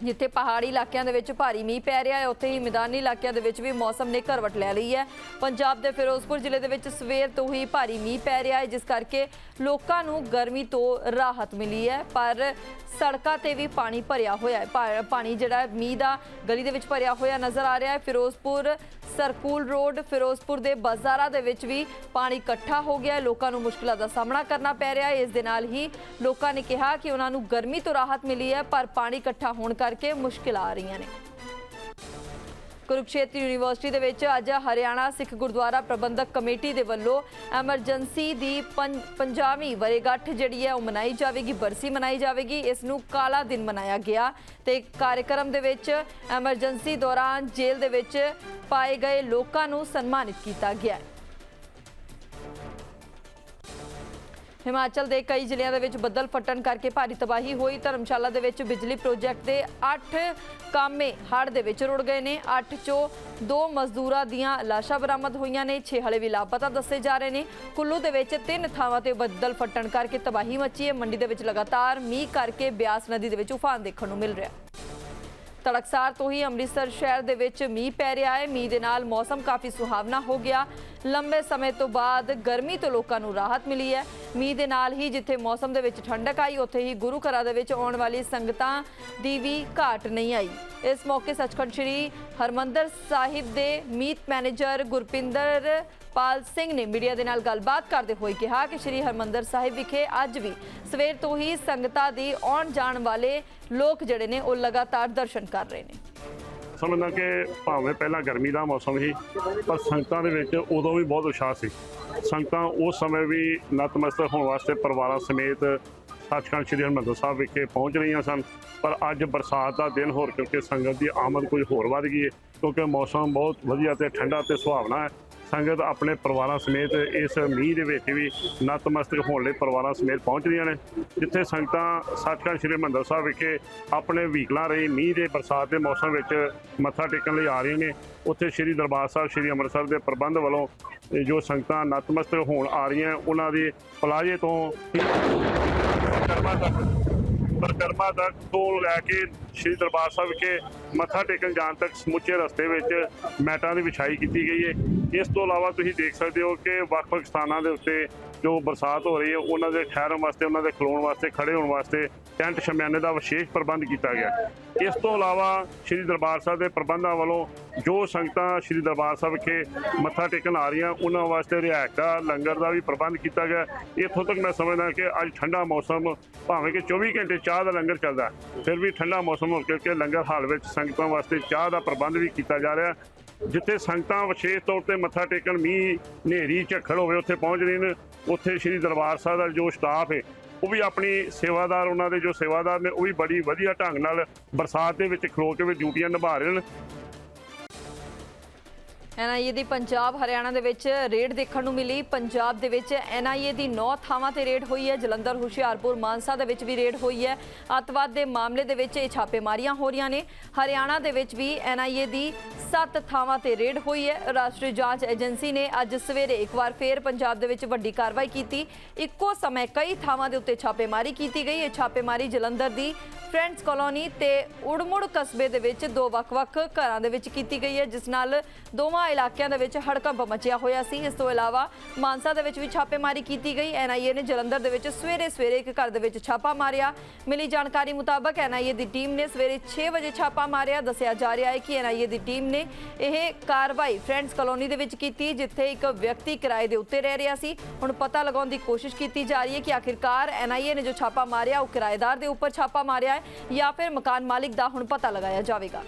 ਜਿੱਥੇ ਪਹਾੜੀ ਇਲਾਕਿਆਂ ਦੇ ਵਿੱਚ ਭਾਰੀ ਮੀਂਹ ਪੈ ਰਿਹਾ ਹੈ, ਉੱਥੇ ਹੀ ਮੈਦਾਨੀ ਇਲਾਕਿਆਂ ਦੇ ਵਿੱਚ ਵੀ ਮੌਸਮ ਨੇ ਕਰਵਟ ਲੈ ਲਈ ਹੈ। ਪੰਜਾਬ ਦੇ ਫਿਰੋਜ਼ਪੁਰ ਜ਼ਿਲ੍ਹੇ ਦੇ ਵਿੱਚ ਸਵੇਰ ਤੋਂ ਹੀ ਭਾਰੀ ਮੀਂਹ ਪੈ ਰਿਹਾ ਹੈ, ਜਿਸ ਕਰਕੇ ਲੋਕਾਂ ਨੂੰ ਗਰਮੀ ਤੋਂ ਰਾਹਤ ਮਿਲੀ ਹੈ, ਪਰ ਸੜਕਾਂ ਤੇ ਵੀ ਪਾਣੀ ਭਰਿਆ ਹੋਇਆ ਹੈ। ਪਾ- ਪਾਣੀ ਜਿਹੜਾ ਮੀਂਹ ਦਾ ਗਲੀ ਦੇ ਵਿੱਚ ਭਰਿਆ ਹੋਇਆ ਨਜ਼ਰ ਆ ਰਿਹਾ ਹੈ। ਫਿਰੋਜ਼ਪੁਰ ਸਰਕੂਲ ਰੋਡ, ਫਿਰੋਜ਼ਪੁਰ ਦੇ ਬਾਜ਼ਾਰਾਂ ਦੇ ਵਿੱਚ ਵੀ ਪਾਣੀ ਇਕੱਠਾ ਹੋ ਗਿਆ ਹੈ। ਲੋਕਾਂ ਨੂੰ ਮੁਸ਼ਕਲਾਂ ਦਾ ਸਾਹਮਣਾ ਕਰਨਾ ਪੈ ਰਿਹਾ ਹੈ। ਇਸ ਦੇ ਨਾਲ ਹੀ ਲੋਕਾਂ ਨੇ ਕਿਹਾ ਕਿ ਉਹਨਾਂ ਨੂੰ ਗਰਮੀ ਤੋਂ ਰਾਹਤ ਮਿਲੀ ਹੈ, ਪਰ ਪਾਣੀ ਇਕੱਠਾ ਹੋਣ ਕਰਕੇ ਮੁਸ਼ਕਿਲ ਆ ਰਹੀਆਂ ਨੇ। ਕੁਰੂਕਸ਼ੇਤਰ ਯੂਨੀਵਰਸਿਟੀ ਦੇ ਵਿੱਚ ਅੱਜ ਹਰਿਆਣਾ ਸਿੱਖ ਗੁਰਦੁਆਰਾ ਪ੍ਰਬੰਧਕ ਕਮੇਟੀ ਦੇ ਵੱਲੋਂ ਐਮਰਜੈਂਸੀ ਦੀ 50ਵੀਂ ਵਰੇਗੱਠ ਜਿਹੜੀ ਹੈ ਉਹ ਮਨਾਈ ਜਾਵੇਗੀ, ਬਰਸੀ ਮਨਾਈ ਜਾਵੇਗੀ। ਇਸ ਨੂੰ ਕਾਲਾ ਦਿਨ ਮਨਾਇਆ ਗਿਆ ਤੇ ਕਾਰਜਕ੍ਰਮ ਦੇ ਵਿੱਚ ਐਮਰਜੈਂਸੀ ਦੌਰਾਨ ਜੇਲ੍ਹ ਦੇ ਵਿੱਚ ਪਾਏ ਗਏ ਲੋਕਾਂ ਨੂੰ ਸਨਮਾਨਿਤ ਕੀਤਾ ਗਿਆ ਹਿਮਾਚਲ ਦੇ ਕਈ ਜ਼ਿਲ੍ਹਿਆਂ ਦੇ ਵਿੱਚ ਬੱਦਲ ਫਟਣ ਕਰਕੇ ਭਾਰੀ ਤਬਾਹੀ ਹੋਈ। ਧਰਮਸ਼ਾਲਾ ਦੇ ਵਿੱਚ ਬਿਜਲੀ ਪ੍ਰੋਜੈਕਟ ਦੇ 8 ਕਾਮੇ ਹੜ੍ਹ ਦੇ ਵਿੱਚ ਰੁੜ ਗਏ ਨੇ। 8 ਚੋਂ ਦੋ ਮਜ਼ਦੂਰਾਂ ਦੀਆਂ ਲਾਸ਼ਾਂ ਬਰਾਮਦ ਹੋਈਆਂ ਨੇ। 6 ਹਲੇ ਵੀ ਲਾਪਤਾ ਦੱਸੇ ਜਾ ਰਹੇ ਨੇ। ਕੁੱਲੂ ਦੇ ਵਿੱਚ ਤਿੰਨ ਥਾਵਾਂ ਤੇ ਬੱਦਲ ਫਟਣ ਕਰਕੇ ਤਬਾਹੀ ਮੱਚੀ ਹੈ। ਮੰਡੀ ਦੇ ਵਿੱਚ ਲਗਾਤਾਰ ਮੀਂਹ ਕਰਕੇ ਬਿਆਸ ਨਦੀ ਦੇ ਵਿੱਚ ਉਫਾਨ ਦੇਖਣ ਨੂੰ ਮਿਲ ਰਿਹਾ ਤੜਕਸਾਰ ਤੋਂ ਹੀ ਅੰਮ੍ਰਿਤਸਰ ਸ਼ਹਿਰ ਦੇ ਵਿੱਚ ਮੀਂਹ ਪੈ ਰਿਹਾ ਹੈ। ਮੀਂਹ ਦੇ ਨਾਲ ਮੌਸਮ ਕਾਫੀ ਸੁਹਾਵਣਾ ਹੋ ਗਿਆ। ਲੰਬੇ ਸਮੇਂ ਤੋਂ ਬਾਅਦ ਗਰਮੀ ਤੋਂ ਲੋਕਾਂ ਨੂੰ ਰਾਹਤ ਮਿਲੀ ਹੈ। ਮੀਂਹ ਦੇ ਨਾਲ ਹੀ ਜਿੱਥੇ ਮੌਸਮ ਦੇ ਵਿੱਚ ਠੰਡਕ ਆਈ, ਉੱਥੇ ਹੀ ਗੁਰੂ ਘਰਾਂ ਦੇ ਵਿੱਚ ਆਉਣ ਵਾਲੀ ਸੰਗਤਾਂ ਦੀ ਵੀ ਘਾਟ ਨਹੀਂ ਆਈ। ਇਸ ਮੌਕੇ ਸੱਚਖੰਡ ਸ੍ਰੀ ਹਰਮੰਦਰ ਸਾਹਿਬ ਦੇ ਮੀਤ ਮੈਨੇਜਰ ਗੁਰਪਿੰਦਰ ਪਾਲ ਸਿੰਘ ਨੇ ਮੀਡੀਆ ਦੇ ਨਾਲ ਗੱਲਬਾਤ ਕਰਦੇ ਹੋਏ ਕਿਹਾ ਕਿ ਸ੍ਰੀ ਹਰਮੰਦਰ ਸਾਹਿਬ ਵਿਖੇ ਅੱਜ ਵੀ ਸਵੇਰ ਤੋਂ ਹੀ ਸੰਗਤਾਂ ਦੀ ਆਉਣ ਜਾਣ ਵਾਲੇ ਲੋਕ ਜਿਹੜੇ ਨੇ, ਉਹ ਲਗਾਤਾਰ ਦਰਸ਼ਨ ਕਰ ਰਹੇ ਨੇ। ਸਮਝਦਾ ਕਿ ਭਾਵੇਂ ਪਹਿਲਾਂ ਗਰਮੀ ਦਾ ਮੌਸਮ ਸੀ, ਪਰ ਸੰਗਤਾਂ ਦੇ ਵਿੱਚ ਉਦੋਂ ਵੀ ਬਹੁਤ ਉਤਸ਼ਾਹ ਸੀ। ਸੰਗਤਾਂ ਉਸ ਸਮੇਂ ਵੀ ਨਤਮਸਤਕ ਹੋਣ ਵਾਸਤੇ ਪਰਿਵਾਰਾਂ ਸਮੇਤ ਸੱਚਖੰਡ ਸ੍ਰੀ ਹਰਿਮੰਦਰ ਸਾਹਿਬ ਵਿਖੇ ਪਹੁੰਚ ਰਹੀਆਂ ਸਨ। ਪਰ ਅੱਜ ਬਰਸਾਤ ਦਾ ਦਿਨ ਹੋਰ ਕਿਉਂਕਿ ਸੰਗਤ ਦੀ ਆਮਦ ਕੁਝ ਹੋਰ ਵੱਧ ਗਈ ਹੈ, ਕਿਉਂਕਿ ਮੌਸਮ ਬਹੁਤ ਵਧੀਆ ਤੇ ਠੰਡਾ ਤੇ ਸੁਹਾਵਣਾ ਹੈ। ਸੰਗਤ ਆਪਣੇ ਪਰਿਵਾਰਾਂ ਸਮੇਤ ਇਸ ਮੀਂਹ ਦੇ ਵਿੱਚ ਵੀ ਨਤਮਸਤਕ ਹੋਣ ਲਈ ਪਰਿਵਾਰਾਂ ਸਮੇਤ ਪਹੁੰਚ ਰਹੀਆਂ ਨੇ, ਜਿੱਥੇ ਸੰਗਤਾਂ ਸੱਚਖੰਡ ਸ੍ਰੀ ਹਰਿਮੰਦਰ ਸਾਹਿਬ ਵਿਖੇ ਆਪਣੇ ਵਹੀਕਲਾਂ ਰਹੀ ਮੀਂਹ ਦੇ ਬਰਸਾਤ ਦੇ ਮੌਸਮ ਵਿੱਚ ਮੱਥਾ ਟੇਕਣ ਲਈ ਆ ਰਹੀਆਂ ਨੇ। ਉੱਥੇ ਸ੍ਰੀ ਦਰਬਾਰ ਸਾਹਿਬ, ਸ੍ਰੀ ਅੰਮ੍ਰਿਤਸਰ ਦੇ ਪ੍ਰਬੰਧ ਵੱਲੋਂ ਜੋ ਸੰਗਤਾਂ ਨਤਮਸਤਕ ਹੋਣ ਆ ਰਹੀਆਂ, ਉਹਨਾਂ ਦੇ ਪਲਾਜੇ ਤੋਂ ਕਰਮਾ ਤੱਕ ਪਰਿਕਰਮਾ ਤੱਕ ਤੋਂ ਲੈ ਕੇ ਸ੍ਰੀ ਦਰਬਾਰ ਸਾਹਿਬ ਵਿਖੇ ਮੱਥਾ ਟੇਕਣ ਜਾਣ ਤੱਕ ਸਮੁੱਚੇ ਰਸਤੇ ਵਿੱਚ ਮੈਟਾਂ ਦੀ ਵਿਛਾਈ ਕੀਤੀ ਗਈ ਹੈ। ਇਸ ਤੋਂ ਇਲਾਵਾ ਤੁਸੀਂ ਦੇਖ ਸਕਦੇ ਹੋ ਕਿ ਵੱਖ-ਵੱਖ ਸਥਾਨਾਂ ਦੇ ਉੱਤੇ ਜੋ ਬਰਸਾਤ ਹੋ ਰਹੀ ਹੈ, ਉਹਨਾਂ ਦੇ ਠਹਿਰਨ ਵਾਸਤੇ, ਉਹਨਾਂ ਦੇ ਖਲੋਣ ਵਾਸਤੇ ਖੜੇ ਹੋਣ ਵਾਸਤੇ ਟੈਂਟ ਸ਼ਮਿਆਨੇ ਦਾ ਵਿਸ਼ੇਸ਼ ਪ੍ਰਬੰਧ ਕੀਤਾ ਗਿਆ। ਇਸ ਤੋਂ ਇਲਾਵਾ ਸ੍ਰੀ ਦਰਬਾਰ ਸਾਹਿਬ ਦੇ ਪ੍ਰਬੰਧਾਂ ਵੱਲੋਂ ਜੋ ਸੰਗਤਾਂ ਸ੍ਰੀ ਦਰਬਾਰ ਸਾਹਿਬ ਵਿਖੇ ਮੱਥਾ ਟੇਕਣ ਆ ਰਹੀਆਂ, ਉਹਨਾਂ ਵਾਸਤੇ ਰਿਹਾਇਸ਼ ਦਾ, ਲੰਗਰ ਦਾ ਵੀ ਪ੍ਰਬੰਧ ਕੀਤਾ ਗਿਆ। ਇੱਥੋਂ ਤੱਕ ਮੈਂ ਸਮਝਦਾ ਕਿ ਅੱਜ ਠੰਡਾ ਮੌਸਮ, ਭਾਵੇਂ ਕਿ 24 ਘੰਟੇ ਚਾਹ ਦਾ ਲੰਗਰ ਚੱਲਦਾ, ਫਿਰ ਵੀ ਠੰਡਾ ਮੌਸਮ ਹੋ ਕਰਕੇ ਲੰਗਰ ਹਾਲ ਵਿੱਚ ਸੰਗਤਾਂ ਵਾਸਤੇ ਚਾਹ ਦਾ ਪ੍ਰਬੰਧ ਵੀ ਕੀਤਾ ਜਾ ਰਿਹਾ। ਜਿੱਥੇ ਸੰਗਤਾਂ ਵਿਸ਼ੇਸ਼ ਤੌਰ ਤੇ ਮੱਥਾ ਟੇਕਣ, ਮੀਂਹ, ਹਨੇਰੀ, ਝੱਖੜ ਹੋਵੇ, ਉੱਥੇ ਪਹੁੰਚ ਰਹੀਆਂ ਨੇ ਉੱਥੇ ਸ੍ਰੀ ਦਰਬਾਰ ਸਾਹਿਬ ਦਾ ਜੋ ਸਟਾਫ ਹੈ ਉਹ ਵੀ ਆਪਣੀ ਸੇਵਾਦਾਰ, ਉਹਨਾਂ ਦੇ ਜੋ ਸੇਵਾਦਾਰ ਨੇ, ਉਹ ਵੀ ਬੜੀ ਵਧੀਆ ਢੰਗ ਨਾਲ ਬਰਸਾਤ ਦੇ ਵਿੱਚ ਖਲੋ ਕੇ ਵੀ ਡਿਊਟੀਆਂ ਨਿਭਾ ਰਹੇ ਨੇ। ਐਨਆਈਏ ਦੀ ਪੰਜਾਬ ਹਰਿਆਣਾ ਦੇ ਵਿੱਚ ਰੇਡ ਦੇਖਣ ਨੂੰ ਮਿਲੀ। ਪੰਜਾਬ ਦੇ ਵਿੱਚ ਐਨਆਈਏ ਦੀ 9 ਥਾਵਾਂ ਤੇ ਰੇਡ ਹੋਈ ਹੈ। ਜਲੰਧਰ, ਹੁਸ਼ਿਆਰਪੁਰ, ਮਾਨਸਾ ਦੇ ਵਿੱਚ ਵੀ ਰੇਡ ਹੋਈ ਹੈ। ਅੱਤਵਾਦ ਦੇ ਮਾਮਲੇ ਦੇ ਵਿੱਚ ਇਹ ਛਾਪੇਮਾਰੀਆਂ ਹੋ ਰਹੀਆਂ ਨੇ। ਹਰਿਆਣਾ ਦੇ ਵਿੱਚ ਵੀ ਐਨਆਈਏ ਦੀ 7 ਥਾਵਾਂ ਤੇ ਰੇਡ ਹੋਈ ਹੈ। ਰਾਸ਼ਟਰੀ ਜਾਂਚ ਏਜੰਸੀ ਨੇ ਅੱਜ ਸਵੇਰੇ ਇੱਕ ਵਾਰ ਫੇਰ ਪੰਜਾਬ ਦੇ ਵਿੱਚ ਵੱਡੀ ਕਾਰਵਾਈ ਕੀਤੀ। ਇੱਕੋ ਸਮੇਂ ਕਈ ਥਾਵਾਂ ਦੇ ਉੱਤੇ ਛਾਪੇਮਾਰੀ ਕੀਤੀ ਗਈ। ਇਹ ਛਾਪੇਮਾਰੀ ਜਲੰਧਰ ਦੀ ਫਰੈਂਡਸ ਕਾਲੋਨੀ ਤੇ ਉੜਮੁੜ ਕਸਬੇ ਦੇ ਵਿੱਚ ਦੋ ਵੱਖ-ਵੱਖ ਘਰਾਂ ਦੇ ਵਿੱਚ ਕੀਤੀ ਗਈ ਹੈ, ਜਿਸ ਨਾਲ ਦੋਵਾਂ ਇਲਾਕਿਆਂ ਦੇ ਵਿੱਚ ਹੜਕੰਪ ਮਚਿਆ ਹੋਇਆ ਸੀ। ਇਸ ਤੋਂ ਇਲਾਵਾ ਮਾਨਸਾ ਦੇ ਵਿੱਚ ਵੀ ਛਾਪੇਮਾਰੀ ਕੀਤੀ ਗਈ। ਐਨਆਈਏ ਨੇ ਜਲੰਧਰ ਦੇ ਵਿੱਚ ਸਵੇਰੇ-ਸਵੇਰੇ ਇੱਕ ਘਰ ਦੇ ਵਿੱਚ ਛਾਪਾ ਮਾਰਿਆ। ਮਿਲੀ ਜਾਣਕਾਰੀ ਮੁਤਾਬਕ ਐਨਆਈਏ ਦੀ ਟੀਮ ਨੇ ਸਵੇਰੇ 6 ਵਜੇ ਛਾਪਾ ਮਾਰਿਆ। ਦੱਸਿਆ ਜਾ ਰਿਹਾ ਹੈ ਕਿ ਐਨਆਈਏ ਦੀ ਟੀਮ ਨੇ ਇਹ ਕਾਰਵਾਈ ਫਰੈਂਡਸ ਕਾਲੋਨੀ ਦੇ ਵਿੱਚ ਕੀਤੀ, ਜਿੱਥੇ ਇੱਕ ਵਿਅਕਤੀ ਕਿਰਾਏ ਦੇ ਉੱਤੇ ਰਹਿ ਰਿਹਾ ਸੀ। ਹੁਣ ਪਤਾ ਲਗਾਉਣ ਦੀ ਕੋਸ਼ਿਸ਼ ਕੀਤੀ ਜਾ ਰਹੀ ਹੈ ਕਿ ਆਖਿਰਕਾਰ ਐਨਆਈਏ ਨੇ ਜੋ ਛਾਪਾ ਮਾਰਿਆ, ਉਹ ਕਿਰਾਏਦਾਰ ਦੇ ਉੱਪਰ ਛਾਪਾ ਮਾਰਿਆ ਹੈ ਜਾਂ ਫਿਰ ਮਕਾਨ ਮਾਲਿਕ ਦਾ ਹੁਣ ਪਤਾ ਲਗਾਇਆ ਜਾਵੇਗਾ।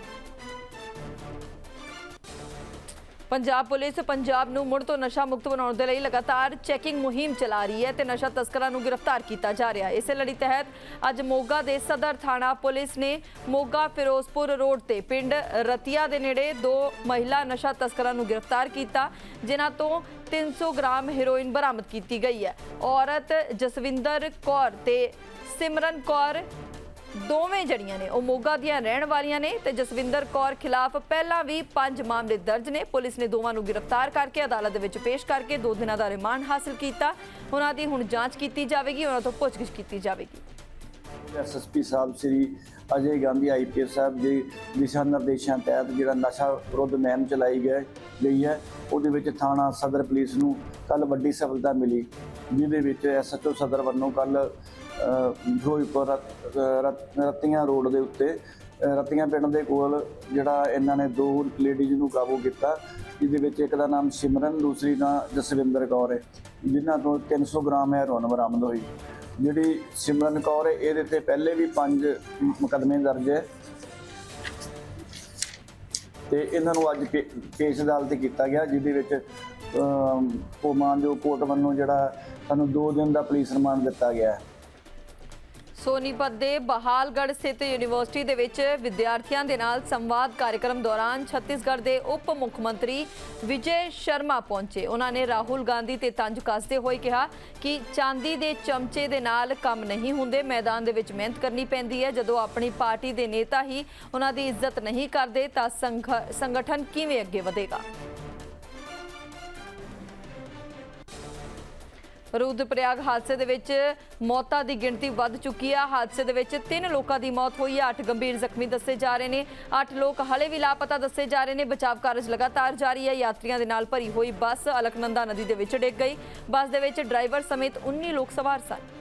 ਪੰਜਾਬ ਪੁਲਿਸ ਪੰਜਾਬ ਨੂੰ ਮੁੜ ਤੋਂ ਨਸ਼ਾ ਮੁਕਤ ਬਣਾਉਣ ਦੇ ਲਈ ਲਗਾਤਾਰ ਚੈਕਿੰਗ ਮੁਹਿੰਮ ਚਲਾ ਰਹੀ ਹੈ ਤੇ ਨਸ਼ਾ ਤਸਕਰਾਂ ਨੂੰ ਗ੍ਰਿਫਤਾਰ ਕੀਤਾ ਜਾ ਰਿਹਾ ਹੈ। ਇਸੇ ਲੜੀ ਤਹਿਤ ਅੱਜ ਮੋਗਾ ਦੇ ਸਦਰ ਥਾਣਾ ਪੁਲਿਸ ਨੇ ਮੋਗਾ ਫਿਰੋਜ਼ਪੁਰ ਰੋਡ ਤੇ ਪਿੰਡ ਰਤੀਆ ਦੇ ਨੇੜੇ ਦੋ ਮਹਿਲਾ ਨਸ਼ਾ ਤਸਕਰਾਂ ਨੂੰ ਗ੍ਰਿਫਤਾਰ ਕੀਤਾ, ਜਿਨ੍ਹਾਂ ਤੋਂ 300 ਗ੍ਰਾਮ ਹੈਰੋਇਨ ਬਰਾਮਦ ਕੀਤੀ ਗਈ ਹੈ। ਔਰਤ ਜਸਵਿੰਦਰ ਕੌਰ ਤੇ ਸਿਮਰਨ ਕੌਰ ਦੋਵੇਂ ਜੜੀਆਂ ਨੇ, ਉਹ ਮੋਗਾ ਦੀਆਂ ਰਹਿਣ ਵਾਲੀਆਂ ਨੇ ਤੇ ਜਸਵਿੰਦਰ ਕੌਰ ਖਿਲਾਫ ਪਹਿਲਾਂ ਵੀ ਪੰਜ ਮਾਮਲੇ ਦਰਜ ਨੇ। ਪੁਲਿਸ ਨੇ ਦੋਵਾਂ ਨੂੰ ਗ੍ਰਿਫਤਾਰ ਕਰਕੇ ਅਦਾਲਤ ਦੇ ਵਿੱਚ ਪੇਸ਼ ਕਰਕੇ ਦੋ ਦਿਨਾਂ ਦਾ ਰਿਮਾਂਡ ਹਾਸਲ ਕੀਤਾ। ਉਹਨਾਂ ਦੀ ਹੁਣ ਜਾਂਚ ਕੀਤੀ ਜਾਵੇਗੀ, ਉਹਨਾਂ ਤੋਂ ਪੁੱਛਗਿੱਛ ਕੀਤੀ ਜਾਵੇਗੀ। ਐਸਐਸਪੀ ਸਾਹਿਬ, ਸ੍ਰੀ ਅਜੇ ਗਾਂਧੀ ਆਈਪੀਐਸ ਸਾਹਿਬ ਦੇ ਦਿਸ਼ਾ ਨਿਰਦੇਸ਼ਾਂ ਤਹਿਤ ਜਿਹੜਾ ਨਸ਼ਾ ਵਿਰੁੱਧ ਮੁਹਿੰਮ ਚਲਾਈ ਗਈ ਗਈ ਹੈ। ਉਹਦੇ ਵਿੱਚ ਥਾਣਾ ਸਦਰ ਪੁਲਿਸ ਨੂੰ ਕੱਲ ਵੱਡੀ ਸਫਲਤਾ ਮਿਲੀ, ਜਿਹਦੇ ਵਿੱਚ ਐਸਐਚਓ ਸਦਰ ਵੱਲੋਂ ਕੱਲ ਫਿਰੋਜ਼ਪੁਰ ਰਤੀਆਂ ਰੋਡ ਦੇ ਉੱਤੇ ਅ, ਰਤੀਆਂ ਪਿੰਡ ਦੇ ਕੋਲ ਜਿਹੜਾ ਇਹਨਾਂ ਨੇ ਦੋ ਲੇਡੀਜ਼ ਨੂੰ ਕਾਬੂ ਕੀਤਾ ਜਿਹਦੇ ਵਿੱਚ ਇੱਕ ਦਾ ਨਾਮ ਸਿਮਰਨ ਦੂਸਰੀ ਦਾ ਜਸਵਿੰਦਰ ਕੌਰ ਹੈ ਜਿਨ੍ਹਾਂ ਤੋਂ 300 ਗ੍ਰਾਮ ਹੈਰੋਇਨ ਬਰਾਮਦ ਹੋਈ। ਜਿਹੜੀ ਸਿਮਰਨ ਕੌਰ ਹੈ ਇਹਦੇ ਤੇ ਪਹਿਲੇ ਵੀ ਪੰਜ ਮੁਕੱਦਮੇ ਦਰਜ ਹੈ। ਤੇ ਇਹਨਾਂ ਨੂੰ ਅੱਜ ਪੇ- ਪੇਸ਼ ਅਦਾਲਤ ਕੀਤਾ ਗਿਆ ਜਿਹਦੇ ਵਿੱਚ ਉਹ ਮਾਨਯੋਗ ਕੋਰਟ ਵੱਲੋਂ ਜਿਹੜਾ ਸਾਨੂੰ 2 ਦਿਨ ਦਾ ਪੁਲਿਸ ਰਿਮਾਂਡ ਦਿੱਤਾ ਗਿਆ ਹੈ। ਸੋਨੀਪਤ ਦੇ ਬਹਾਲਗੜ੍ਹ ਸਥਿਤ ਯੂਨੀਵਰਸਿਟੀ ਦੇ ਵਿੱਚ ਵਿਦਿਆਰਥੀਆਂ ਦੇ ਨਾਲ ਸੰਵਾਦ ਕਾਰਜਕ੍ਰਮ ਦੌਰਾਨ ਛੱਤੀਸਗੜ੍ਹ ਦੇ ਉਪ ਮੁੱਖ ਮੰਤਰੀ ਵਿਜੇ ਸ਼ਰਮਾ ਪਹੁੰਚੇ। ਉਹਨਾਂ ਨੇ ਰਾਹੁਲ ਗਾਂਧੀ ਤੇ ਤੰਜ ਕੱਸਦੇ ਹੋਏ ਕਿਹਾ ਕਿ ਚਾਂਦੀ ਦੇ ਚਮਚੇ ਦੇ ਨਾਲ ਕੰਮ ਨਹੀਂ ਹੁੰਦੇ, ਮੈਦਾਨ ਦੇ ਵਿੱਚ ਮਿਹਨਤ ਕਰਨੀ ਪੈਂਦੀ ਹੈ। ਜਦੋਂ ਆਪਣੀ ਪਾਰਟੀ ਦੇ ਨੇਤਾ ਹੀ ਉਹਨਾਂ ਦੀ ਇੱਜ਼ਤ ਨਹੀਂ ਕਰਦੇ, ਤਾਂ ਸੰਘ- ਸੰਗਠਨ ਕਿਵੇਂ ਅੱਗੇ ਵਧੇਗਾ? ਰੁਦਪ੍ਰਯਾਗ ਹਾਦਸੇ ਦੇ ਵਿੱਚ ਮੌਤਾਂ ਦੀ ਗਿਣਤੀ ਵੱਧ ਚੁੱਕੀ ਹੈ ਹਾਦਸੇ ਦੇ ਵਿੱਚ ਤਿੰਨ ਲੋਕਾਂ ਦੀ ਮੌਤ ਹੋਈ ਹੈ 8 ਗੰਭੀਰ ਜ਼ਖਮੀ ਦੱਸੇ ਜਾ ਰਹੇ ਨੇ। 8 ਲੋਕ ਹਲੇ ਵੀ ਲਾਪਤਾ ਦੱਸੇ ਜਾ ਰਹੇ ਨੇ। ਬਚਾਵ ਕਾਰਜ ਲਗਾਤਾਰ ਜਾਰੀ ਹੈ ਯਾਤਰੀਆਂ ਦੇ ਨਾਲ ਭਰੀ ਹੋਈ ਬੱਸ ਅਲਕਨੰਦਾ ਨਦੀ ਦੇ ਵਿੱਚ ਡਿੱਗ ਗਈ। ਬੱਸ ਦੇ ਵਿੱਚ ਡਰਾਈਵਰ ਸਮੇਤ 19 ਲੋਕ ਸਵਾਰ ਸਨ।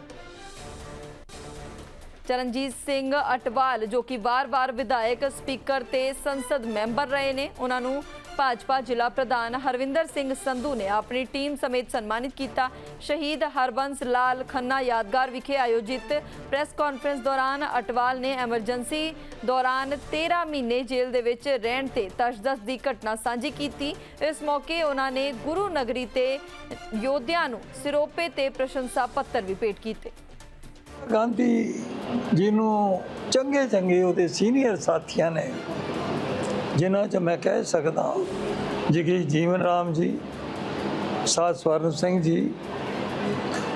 ਚਰਨਜੀਤ ਸਿੰਘ ਅਟਵਾਲ, ਜੋ ਕਿ ਵਾਰ-ਵਾਰ ਵਿਧਾਇਕ, ਸਪੀਕਰ ਤੇ ਸੰਸਦ ਮੈਂਬਰ ਰਹੇ ਨੇ, ਉਹਨਾਂ ਨੂੰ ਭਾਜਪਾ ਜ਼ਿਲ੍ਹਾ ਪ੍ਰਧਾਨ ਹਰਵਿੰਦਰ ਸਿੰਘ ਸੰਧੂ ਨੇ ਆਪਣੀ ਟੀਮ ਸਮੇਤ ਸਨਮਾਨਿਤ ਕੀਤਾ। ਸ਼ਹੀਦ ਹਰਬੰਸ ਲਾਲ ਖੰਨਾ ਯਾਦਗਾਰ ਵਿਖੇ ਆਯੋਜਿਤ ਪ੍ਰੈਸ ਕਾਨਫਰੰਸ ਦੌਰਾਨ ਅਟਵਾਲ ਨੇ ਐਮਰਜੈਂਸੀ ਦੌਰਾਨ 13 ਮਹੀਨੇ ਜੇਲ੍ਹ ਦੇ ਵਿੱਚ ਰਹਿਣ ਤੇ ਤਸ਼ਦਸ ਦੀ ਘਟਨਾ ਸਾਂਝੀ ਕੀਤੀ। ਇਸ ਮੌਕੇ ਉਹਨਾਂ ਨੇ ਗੁਰੂ ਨਗਰੀ ਤੇ ਯੋਧਿਆਂ ਨੂੰ ਸਿਰੋਪੇ ਤੇ ਪ੍ਰਸ਼ੰਸਾ ਪੱਤਰ ਵੀ ਭੇਟ ਕੀਤੇ। ਗਾਂਧੀ ਜੀ ਨੂੰ ਚੰਗੇ ਚੰਗੇ ਉਹਦੇ ਸੀਨੀਅਰ ਸਾਥੀਆਂ ਨੇ ਜਿਨ੍ਹਾਂ 'ਚ ਮੈਂ ਕਹਿ ਸਕਦਾ ਜਿਗੀ ਜੀਵਨ ਰਾਮ ਜੀ, ਸਾਧ ਸਵਰਨ ਸਿੰਘ ਜੀ,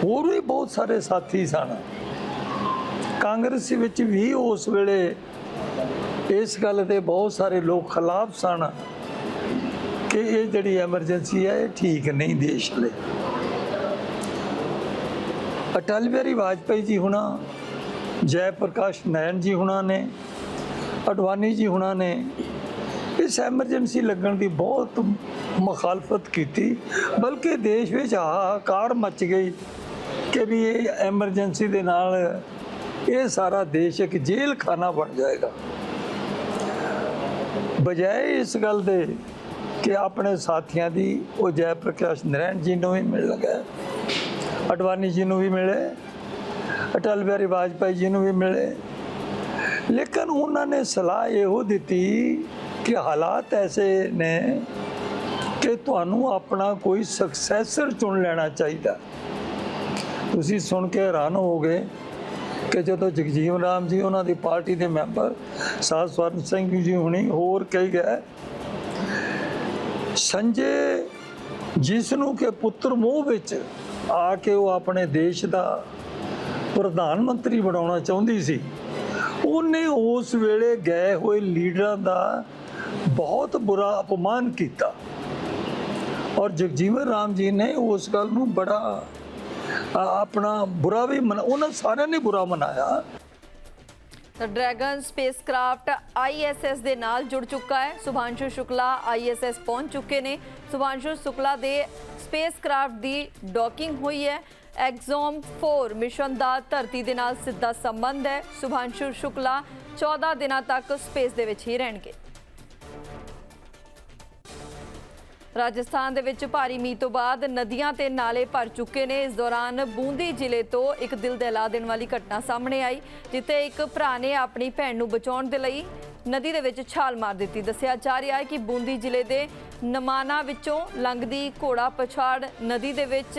ਹੋਰ ਵੀ ਬਹੁਤ ਸਾਰੇ ਸਾਥੀ ਸਨ। ਕਾਂਗਰਸ ਵਿੱਚ ਵੀ ਉਸ ਵੇਲੇ ਇਸ ਗੱਲ ਦੇ ਬਹੁਤ ਸਾਰੇ ਲੋਕ ਖਿਲਾਫ ਸਨ ਕਿ ਇਹ ਜਿਹੜੀ ਐਮਰਜੈਂਸੀ ਹੈ, ਇਹ ਠੀਕ ਨਹੀਂ ਦੇਸ਼ ਲਈ। ਅਟਲ ਬਿਹਾਰੀ ਵਾਜਪਾਈ ਜੀ ਹੁਣਾ, ਜੈ ਪ੍ਰਕਾਸ਼ ਨੈਣ ਜੀ ਹੁਣਾ ਨੇ, ਅਡਵਾਨੀ ਜੀ ਹੁਣਾ ਨੇ ਇਸ ਐਮਰਜੈਂਸੀ ਲੱਗਣ ਦੀ ਬਹੁਤ ਮੁਖਾਲਫਤ ਕੀਤੀ, ਬਲਕਿ ਦੇਸ਼ ਵਿੱਚ ਹਾਹਾਕਾਰ ਮਚ ਗਈ ਕਿ ਵੀ ਇਹ ਐਮਰਜੈਂਸੀ ਦੇ ਨਾਲ ਇਹ ਸਾਰਾ ਦੇਸ਼ ਇੱਕ ਜੇਲ੍ਹ ਖਾਨਾ ਬਣ ਜਾਏਗਾ। ਬਜਾਏ ਇਸ ਗੱਲ ਦੇ ਕਿ ਆਪਣੇ ਸਾਥੀਆਂ ਦੀ ਉਹ ਜੈ ਪ੍ਰਕਾਸ਼ ਨਰੈਣ ਜੀ ਨੂੰ ਵੀ ਮਿਲ ਲਗਾ ਅਡਵਾਨੀ ਜੀ ਨੂੰ ਵੀ ਮਿਲੇ, ਅਟਲ ਬਿਹਾਰੀ ਵਾਜਪਾਈ ਜੀ ਨੂੰ ਵੀ ਮਿਲੇ। ਲੇਕਿਨ ਉਹਨਾਂ ਨੇ ਸਲਾਹ ਇਹੋ ਦਿੱਤੀ ਕਿ ਹਾਲਾਤ ਐਸੇ ਨੇ ਕਿ ਤੁਹਾਨੂੰ ਆਪਣਾ ਕੋਈ ਸਕਸੈਸਰ ਚੁਣ ਲੈਣਾ ਚਾਹੀਦਾ। ਤੁਸੀਂ ਸੁਣ ਕੇ ਹੈਰਾਨ ਹੋਗੇ ਕਿ ਜਦੋਂ ਜਗਜੀਵਨ ਰਾਮ ਜੀ ਉਹਨਾਂ ਦੀ ਪਾਰਟੀ ਦੇ ਮੈਂਬਰ ਸਾਧ ਸਵਰਨ ਸਿੰਘ ਜੀ ਹੁਣੀ ਹੋਰ ਕਹੀ ਗਏ, ਸੰਜੇ ਜਿਸ ਨੂੰ ਕਿ ਪੁੱਤਰ ਮੋਹ ਵਿੱਚ ਆ ਕੇ ਉਹ ਆਪਣੇ ਦੇਸ਼ ਦਾ ਪ੍ਰਧਾਨ ਮੰਤਰੀ ਬਣਾਉਣਾ ਚਾਹੁੰਦੀ ਸੀ, ਉਹਨੇ ਉਸ ਵੇਲੇ ਗਏ ਹੋਏ ਲੀਡਰਾਂ ਦਾ ਬਹੁਤ ਬੁਰਾ ਅਪਮਾਨ ਕੀਤਾ। ਔਰ ਜਗਜੀਵਨ ਰਾਮ ਜੀ ਨੇ ਉਸ ਗੱਲ ਨੂੰ ਬੜਾ ਆਪਣਾ ਬੁਰਾ ਵੀ ਮਨਾ, ਉਹਨਾਂ ਸਾਰਿਆਂ ਨੇ ਬੁਰਾ ਮਨਾਇਆ। ਤਾਂ ਡਰੈਗਨ ਸਪੇਸਕ੍ਰਾਫਟ ਆਈਐਸਐਸ ਦੇ ਨਾਲ ਜੁੜ ਚੁੱਕਾ ਹੈ। ਸੁਭਾਂਸ਼ੂ ਸ਼ੁਕਲਾ ਆਈਐਸਐਸ ਪਹੁੰਚ ਚੁੱਕੇ ਨੇ। ਸੁਭਾਂਸ਼ੂ ਸ਼ੁਕਲਾ ਦੇ ਸਪੇਸਕ੍ਰਾਫਟ ਦੀ ਡੌਕਿੰਗ ਹੋਈ ਹੈ। ਐਗਜ਼ੋਮ 4 ਮਿਸ਼ਨ ਦਾ ਧਰਤੀ ਦੇ ਨਾਲ ਸਿੱਧਾ ਸੰਬੰਧ ਹੈ। ਸੁਭਾਂਸ਼ੂ ਸ਼ੁਕਲਾ 14 ਦਿਨਾਂ ਤੱਕ ਸਪੇਸ ਦੇ ਵਿੱਚ ਹੀ ਰਹਿਣਗੇ। ਰਾਜਸਥਾਨ ਦੇ ਵਿੱਚ ਭਾਰੀ ਮੀਂਹ ਤੋਂ ਬਾਅਦ ਨਦੀਆਂ ਤੇ ਨਾਲੇ ਭਰ ਚੁੱਕੇ ਨੇ। ਇਸ ਦੌਰਾਨ ਬੂੰਦੀ ਜ਼ਿਲ੍ਹੇ ਤੋਂ ਇੱਕ ਦਿਲ ਦਹਿਲਾ ਦੇਣ ਵਾਲੀ ਘਟਨਾ ਸਾਹਮਣੇ ਆਈ, ਜਿੱਥੇ ਇੱਕ ਭਰਾ ਨੇ ਆਪਣੀ ਭੈਣ ਨੂੰ ਬਚਾਉਣ ਦੇ ਲਈ ਨਦੀ ਦੇ ਵਿੱਚ ਛਾਲ ਮਾਰ ਦਿੱਤੀ। ਦੱਸਿਆ ਜਾ ਰਿਹਾ ਹੈ ਕਿ ਬੂੰਦੀ ਜ਼ਿਲ੍ਹੇ ਦੇ ਨਮਾਨਾ ਵਿੱਚੋਂ ਲੰਘਦੀ ਘੋੜਾ ਪਛਾੜ ਨਦੀ ਦੇ ਵਿੱਚ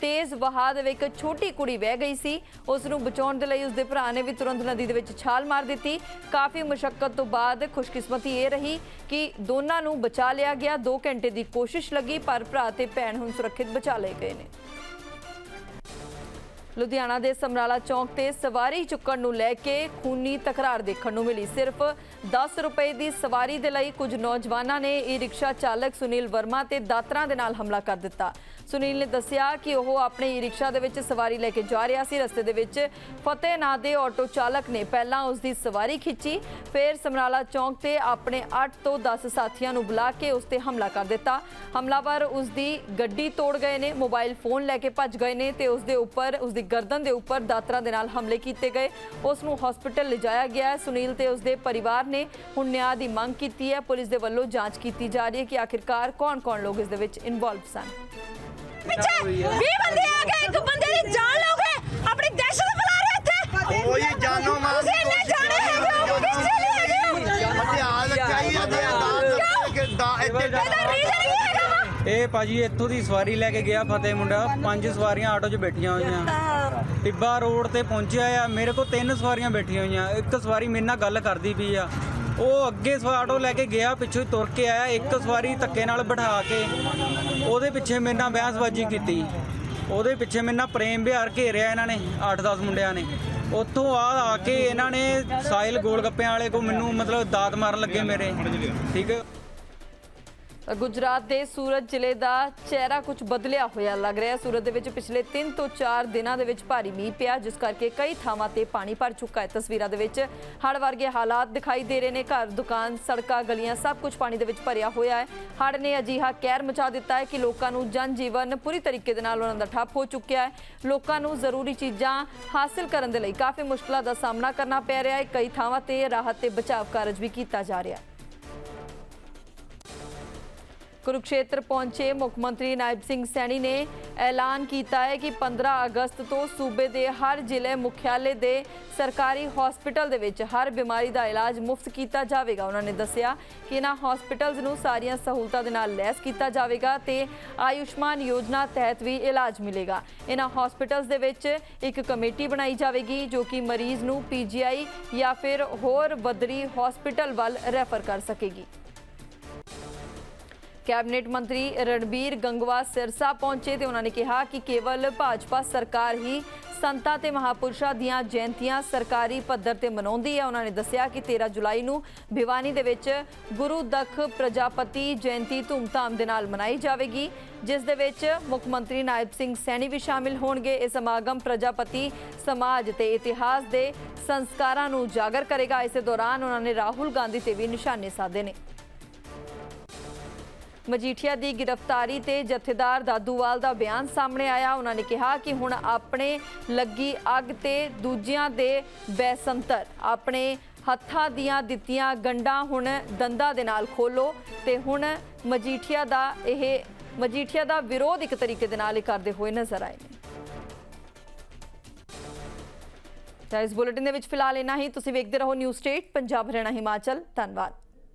ਤੇਜ਼ ਵਹਾਅ ਦੇ ਵਿੱਚ ਇੱਕ ਛੋਟੀ ਕੁੜੀ ਵਹਿ ਗਈ ਸੀ। ਉਸ ਨੂੰ ਬਚਾਉਣ ਦੇ ਲਈ ਉਸਦੇ ਭਰਾ ਨੇ ਵੀ ਤੁਰੰਤ ਨਦੀ ਦੇ ਵਿੱਚ ਛਾਲ ਮਾਰ ਦਿੱਤੀ। ਕਾਫੀ ਮੁਸ਼ਕਲ ਤੋਂ ਬਾਅਦ ਖੁਸ਼ਕਿਸਮਤੀ ਇਹ ਰਹੀ ਕਿ ਦੋਨਾਂ ਨੂੰ ਬਚਾ ਲਿਆ ਗਿਆ। 2 ਘੰਟੇ ਦੀ ਕੋਸ਼ਿਸ਼ ਲੱਗੀ, ਪਰ ਭਰਾ ਤੇ ਭੈਣ ਹੁਣ ਸੁਰੱਖਿਅਤ ਬਚਾ ਲਏ ਗਏ ਨੇ। ਲੁਧਿਆਣਾ ਦੇ ਸਮਰਾਲਾ ਚੌਂਕ ਤੇ ਸਵਾਰੀ ਚੁੱਕਣ ਨੂੰ ਲੈ ਕੇ ਖੂਨੀ ਤਕਰਾਰ ਦੇਖਣ ਨੂੰ ਮਿਲੀ। ਸਿਰਫ 10 ਰੁਪਏ ਦੀ ਸਵਾਰੀ ਦੇ ਲਈ ਕੁਝ ਨੌਜਵਾਨਾਂ ਨੇ ਈ ਰਿਕਸ਼ਾ ਚਾਲਕ ਸੁਨੀਲ ਵਰਮਾ ਤੇ ਦਾਤਰਾਂ ਦੇ ਨਾਲ ਹਮਲਾ ਕਰ ਦਿੱਤਾ। ਸੁਨੀਲ ਨੇ ਦੱਸਿਆ ਕਿ ਉਹ ਆਪਣੇ ਈ ਰਿਕਸ਼ਾ ਦੇ ਵਿੱਚ ਸਵਾਰੀ ਲੈ ਕੇ ਜਾ ਰਿਹਾ ਸੀ। ਰਸਤੇ ਦੇ ਵਿੱਚ ਫਤਿਹ ਨਾਂ ਦੇ ਆਟੋ ਚਾਲਕ ਨੇ ਪਹਿਲਾਂ ਉਸ ਦੀ ਸਵਾਰੀ ਖਿੱਚੀ, ਫਿਰ ਸਮਰਾਲਾ ਚੌਂਕ ਤੇ ਆਪਣੇ 8 ਤੋਂ 10 ਸਾਥੀਆਂ ਨੂੰ ਬੁਲਾ ਕੇ ਉਸ ਤੇ ਹਮਲਾ ਕਰ ਦਿੱਤਾ। ਹਮਲਾਵਰ ਉਸ ਦੀ ਗੱਡੀ ਤੋੜ ਗਏ ਨੇ, ਮੋਬਾਈਲ ਫੋਨ ਲੈ ਕੇ ਭੱਜ ਗਏ ਨੇ ਤੇ ਉਸ ਦੇ ਉੱਪਰ ਉਸ ਦੀ ਗਰਦਨ ਦੇ ਉੱਪਰ ਦਾਤਰਾਂ ਦੇ ਨਾਲ ਹਮਲੇ ਕੀਤੇ ਗਏ। ਉਸ ਨੂੰ ਹਸਪੀਟਲ ਲਿਜਾਇਆ ਗਿਆ ਹੈ। ਸੁਨੀਲ ਤੇ ਉਸ ਦੇ ਪਰਿਵਾਰ ਨੇ ਹੁਣ ਨਿਆਂ ਦੀ ਮੰਗ ਕੀਤੀ ਹੈ। ਪੁਲਿਸ ਦੇ ਵੱਲੋਂ ਜਾਂਚ ਕੀਤੀ ਜਾ ਰਹੀ ਹੈ ਕਿ ਆਖਿਰਕਾਰ ਕੌਣ-ਕੌਣ ਲੋਕ ਇਸ ਦੇ ਵਿੱਚ ਇਨਵੋਲਵ ਸਨ। ਪਿੱਛੇ 20 ਬੰਦੇ ਆ ਕੇ ਇੱਕ ਬੰਦੇ ਦੀ ਜਾਨ ਲਓਗੇ? ਆਪਣੀ ਦਹਿਸ਼ਤ ਫੈਲਾ ਰਹੇ ਇੱਥੇ? ਕੋਈ ਜਾਨੋਂ ਮਾਲ ਤੁਸੀਂ ਇੰਨੇ ਜਾਣੇ ਹੈਗੇ ਹੋ ਪਿੱਛੇ ਨਹੀਂ ਹੈਗੇ ਹੋ ਹਥਿਆਰ ਚਾਹੀਏ ਤੇ ਦਾਤ ਕਿ ਦਾ ਇੱਥੇ ਇਹਦਾ ਰੀਜ਼ਨ ਕੀ ਹੈਗਾ ਵਾ ਇਹ ਭਾਜੀ ਇੱਥੋਂ ਦੀ ਸਵਾਰੀ ਲੈ ਕੇ ਗਿਆ ਫਤਿਹ ਮੁੰਡਾ। ਪੰਜ ਸਵਾਰੀਆਂ ਆਟੋ 'ਚ ਬੈਠੀਆਂ ਹੋਈਆਂ। ਟਿੱਬਾ ਰੋਡ ਤੇ ਪਹੁੰਚਿਆ ਆ। ਮੇਰੇ ਕੋਲ ਤਿੰਨ ਸਵਾਰੀਆਂ ਬੈਠੀਆਂ ਹੋਈਆਂ। ਇੱਕ ਸਵਾਰੀ ਮੇਰੇ ਨਾਲ ਗੱਲ ਕਰਦੀ ਪਈ ਆ। ਉਹ ਅੱਗੇ ਸਵਾ ਆਟੋ ਲੈ ਕੇ ਗਿਆ, ਪਿੱਛੋਂ ਹੀ ਤੁਰ ਕੇ ਆਇਆ। ਇੱਕ ਸਵਾਰੀ ਧੱਕੇ ਨਾਲ ਬਿਠਾ ਕੇ ਉਹਦੇ ਪਿੱਛੇ ਮੇਰੇ ਨਾਲ ਬਹਿਸਬਾਜ਼ੀ ਕੀਤੀ। ਉਹਦੇ ਪਿੱਛੇ ਮੇਰੇ ਨਾਲ ਪ੍ਰੇਮ ਵਿਹਾਰ ਘੇਰਿਆ ਇਹਨਾਂ ਨੇ 8-10 ਮੁੰਡਿਆਂ ਨੇ। ਉੱਥੋਂ ਆ ਆ ਕੇ ਇਹਨਾਂ ਨੇ ਸਾਇਲ ਗੋਲ ਗੱਪਿਆਂ ਵਾਲੇ ਕੋ ਮੈਨੂੰ ਮਤਲਬ ਦਾਤ ਮਾਰਨ ਲੱਗੇ ਮੇਰੇ। ਠੀਕ ਹੈ ਗੁਜਰਾਤ ਦੇ ਸੂਰਤ ਜ਼ਿਲ੍ਹੇ ਦਾ ਚਿਹਰਾ ਕੁਝ ਬਦਲਿਆ ਹੋਇਆ ਲੱਗ ਰਿਹਾ ਹੈ। ਸੂਰਤ ਦੇ ਵਿੱਚ ਪਿਛਲੇ 3 ਤੋਂ 4 ਦਿਨਾਂ ਦੇ ਵਿੱਚ ਭਾਰੀ ਮੀਂਹ ਪਿਆ, ਜਿਸ ਕਰਕੇ ਕਈ ਥਾਵਾਂ ਤੇ ਪਾਣੀ ਭਰ ਚੁੱਕਾ ਹੈ। ਤਸਵੀਰਾਂ ਦੇ ਵਿੱਚ ਹੜ੍ਹ ਵਰਗੇ ਹਾਲਾਤ ਦਿਖਾਈ ਦੇ ਰਹੇ ਨੇ। ਘਰ, ਦੁਕਾਨ, ਸੜਕਾਂ, ਗਲੀਆਂ, ਸਭ ਕੁਝ ਪਾਣੀ ਦੇ ਵਿੱਚ ਭਰਿਆ ਹੋਇਆ ਹੈ। ਹੜ੍ਹ ਨੇ ਅਜਿਹਾ ਕਹਿਰ ਮਚਾ ਦਿੱਤਾ ਹੈ ਕਿ ਲੋਕਾਂ ਨੂੰ ਜਨ ਜੀਵਨ ਪੂਰੀ ਤਰੀਕੇ ਦੇ ਨਾਲ ਉਹਨਾਂ ਦਾ ਠੱਪ ਹੋ ਚੁੱਕਿਆ ਹੈ। ਲੋਕਾਂ ਨੂੰ ਜ਼ਰੂਰੀ ਚੀਜ਼ਾਂ ਹਾਸਲ ਕਰਨ ਦੇ ਲਈ ਕਾਫੀ ਮੁਸ਼ਕਲਾਂ ਦਾ ਸਾਹਮਣਾ ਕਰਨਾ ਪੈ ਰਿਹਾ ਹੈ। ਕਈ ਥਾਵਾਂ ਤੇ ਰਾਹਤ ਤੇ ਬਚਾਅ ਕਾਰਜ ਵੀ ਕੀਤਾ ਜਾ ਰਿਹਾ ਹੈ। ਕੁਰੂਕਸ਼ੇਤਰ ਪਹੁੰਚੇ ਮੁੱਖ ਮੰਤਰੀ ਨਾਇਬ ਸਿੰਘ ਸੈਣੀ ਨੇ ਐਲਾਨ ਕੀਤਾ ਹੈ ਕਿ 15 ਅਗਸਤ ਤੋਂ ਸੂਬੇ ਦੇ ਹਰ ਜ਼ਿਲ੍ਹੇ ਮੁਖਿਆਲੇ ਦੇ ਸਰਕਾਰੀ ਹਸਪੀਟਲ ਦੇ ਵਿੱਚ ਹਰ ਬਿਮਾਰੀ ਦਾ ਇਲਾਜ ਮੁਫਤ ਕੀਤਾ ਜਾਵੇਗਾ। ਉਹਨਾਂ ਨੇ ਦੱਸਿਆ ਕਿ ਇਹਨਾਂ ਹਸਪੀਟਲਸ ਨੂੰ ਸਾਰੀਆਂ ਸਹੂਲਤਾਂ ਦੇ ਨਾਲ ਲੈਸ ਕੀਤਾ ਜਾਵੇਗਾ ਤੇ ਆਯੁਸ਼ਮਾਨ ਯੋਜਨਾ ਤਹਿਤ ਵੀ ਇਲਾਜ ਮਿਲੇਗਾ। ਇਹਨਾਂ ਹਸਪੀਟਲਸ ਦੇ ਵਿੱਚ ਇੱਕ ਕਮੇਟੀ ਬਣਾਈ ਜਾਵੇਗੀ ਜੋ ਕਿ ਮਰੀਜ਼ ਨੂੰ ਪੀਜੀਆਈ ਜਾਂ ਫਿਰ ਹੋਰ ਵੱਧਰੀ ਹਸਪੀਟਲ ਵੱਲ ਰੈਫਰ ਕਰ ਸਕੇਗੀ। ਕੈਬਨਿਟ ਮੰਤਰੀ ਰਣਬੀਰ ਗੰਗਵਾ ਸਿਰਸਾ ਪਹੁੰਚੇ ਤੇ ਉਹਨਾਂ ਨੇ ਕਿਹਾ ਕਿ ਕੇਵਲ ਭਾਜਪਾ ਸਰਕਾਰ ਹੀ ਸੰਤਾਂ ਤੇ ਮਹਾਪੁਰਸ਼ਾਂ ਦੀਆਂ ਜਯੰਤੀਆਂ ਸਰਕਾਰੀ ਪੱਧਰ ਤੇ ਮਨਾਉਂਦੀ ਹੈ। ਉਹਨਾਂ ਨੇ ਦੱਸਿਆ ਕਿ 13 ਜੁਲਾਈ ਨੂੰ ਭਿਵਾਨੀ ਦੇ ਵਿੱਚ ਗੁਰੂ ਦਖ ਪ੍ਰਜਾਪਤੀ ਜਯੰਤੀ ਧੂਮਧਾਮ ਦੇ ਨਾਲ ਮਨਾਈ ਜਾਵੇਗੀ, ਜਿਸ ਦੇ ਵਿੱਚ ਮੁੱਖ ਮੰਤਰੀ ਨਾਇਬ ਸਿੰਘ ਸੈਣੀ ਵੀ ਸ਼ਾਮਿਲ ਹੋਣਗੇ। ਇਹ ਸਮਾਗਮ ਪ੍ਰਜਾਪਤੀ ਸਮਾਜ ਤੇ ਇਤਿਹਾਸ ਦੇ ਸੰਸਕਾਰਾਂ ਨੂੰ ਉਜਾਗਰ ਕਰੇਗਾ। ਇਸੇ ਦੌਰਾਨ ਉਹਨਾਂ ਨੇ ਰਾਹੁਲ ਗਾਂਧੀ ਤੇ ਵੀ ਨਿਸ਼ਾਨੇ ਸਾਧੇ ਨੇ। ਮਜੀਠੀਆ ਦੀ ਗ੍ਰਿਫਤਾਰੀ ਤੇ ਜਥੇਦਾਰ ਦਾਦੂਵਾਲ ਦਾ ਬਿਆਨ ਸਾਹਮਣੇ ਆਇਆ। ਉਹਨਾਂ ਨੇ ਕਿਹਾ ਕਿ ਹੁਣ ਆਪਣੇ ਲੱਗੀ ਅੱਗ ਤੇ ਦੂਜਿਆਂ ਦੇ ਬੈਸੰਤਰ। ਆਪਣੇ ਹੱਥਾਂ ਦੀਆਂ ਦਿੱਤੀਆਂ ਗੰਡਾਂ ਹੁਣ ਦੰਦਾਂ ਦੇ ਨਾਲ ਖੋਲੋ ਤੇ ਹੁਣ ਮਜੀਠੀਆ ਦਾ ਇਹ ਮਜੀਠੀਆ ਦਾ ਵਿਰੋਧ ਇੱਕ ਤਰੀਕੇ ਦੇ ਨਾਲ ਹੀ ਕਰਦੇ ਹੋਏ ਨਜ਼ਰ ਆਏ ਨੇ। ਤਾਂ ਇਸ ਬੁਲੇਟਿਨ ਦੇ ਵਿੱਚ ਫਿਲਹਾਲ ਇੰਨਾ ਹੀ। ਤੁਸੀਂ ਵੇਖਦੇ ਰਹੋ ਨਿਊਜ਼ ਸਟੇਟ, ਪੰਜਾਬ, ਹਰਿਆਣਾ, ਹਿਮਾਚਲ। ਧੰਨਵਾਦ।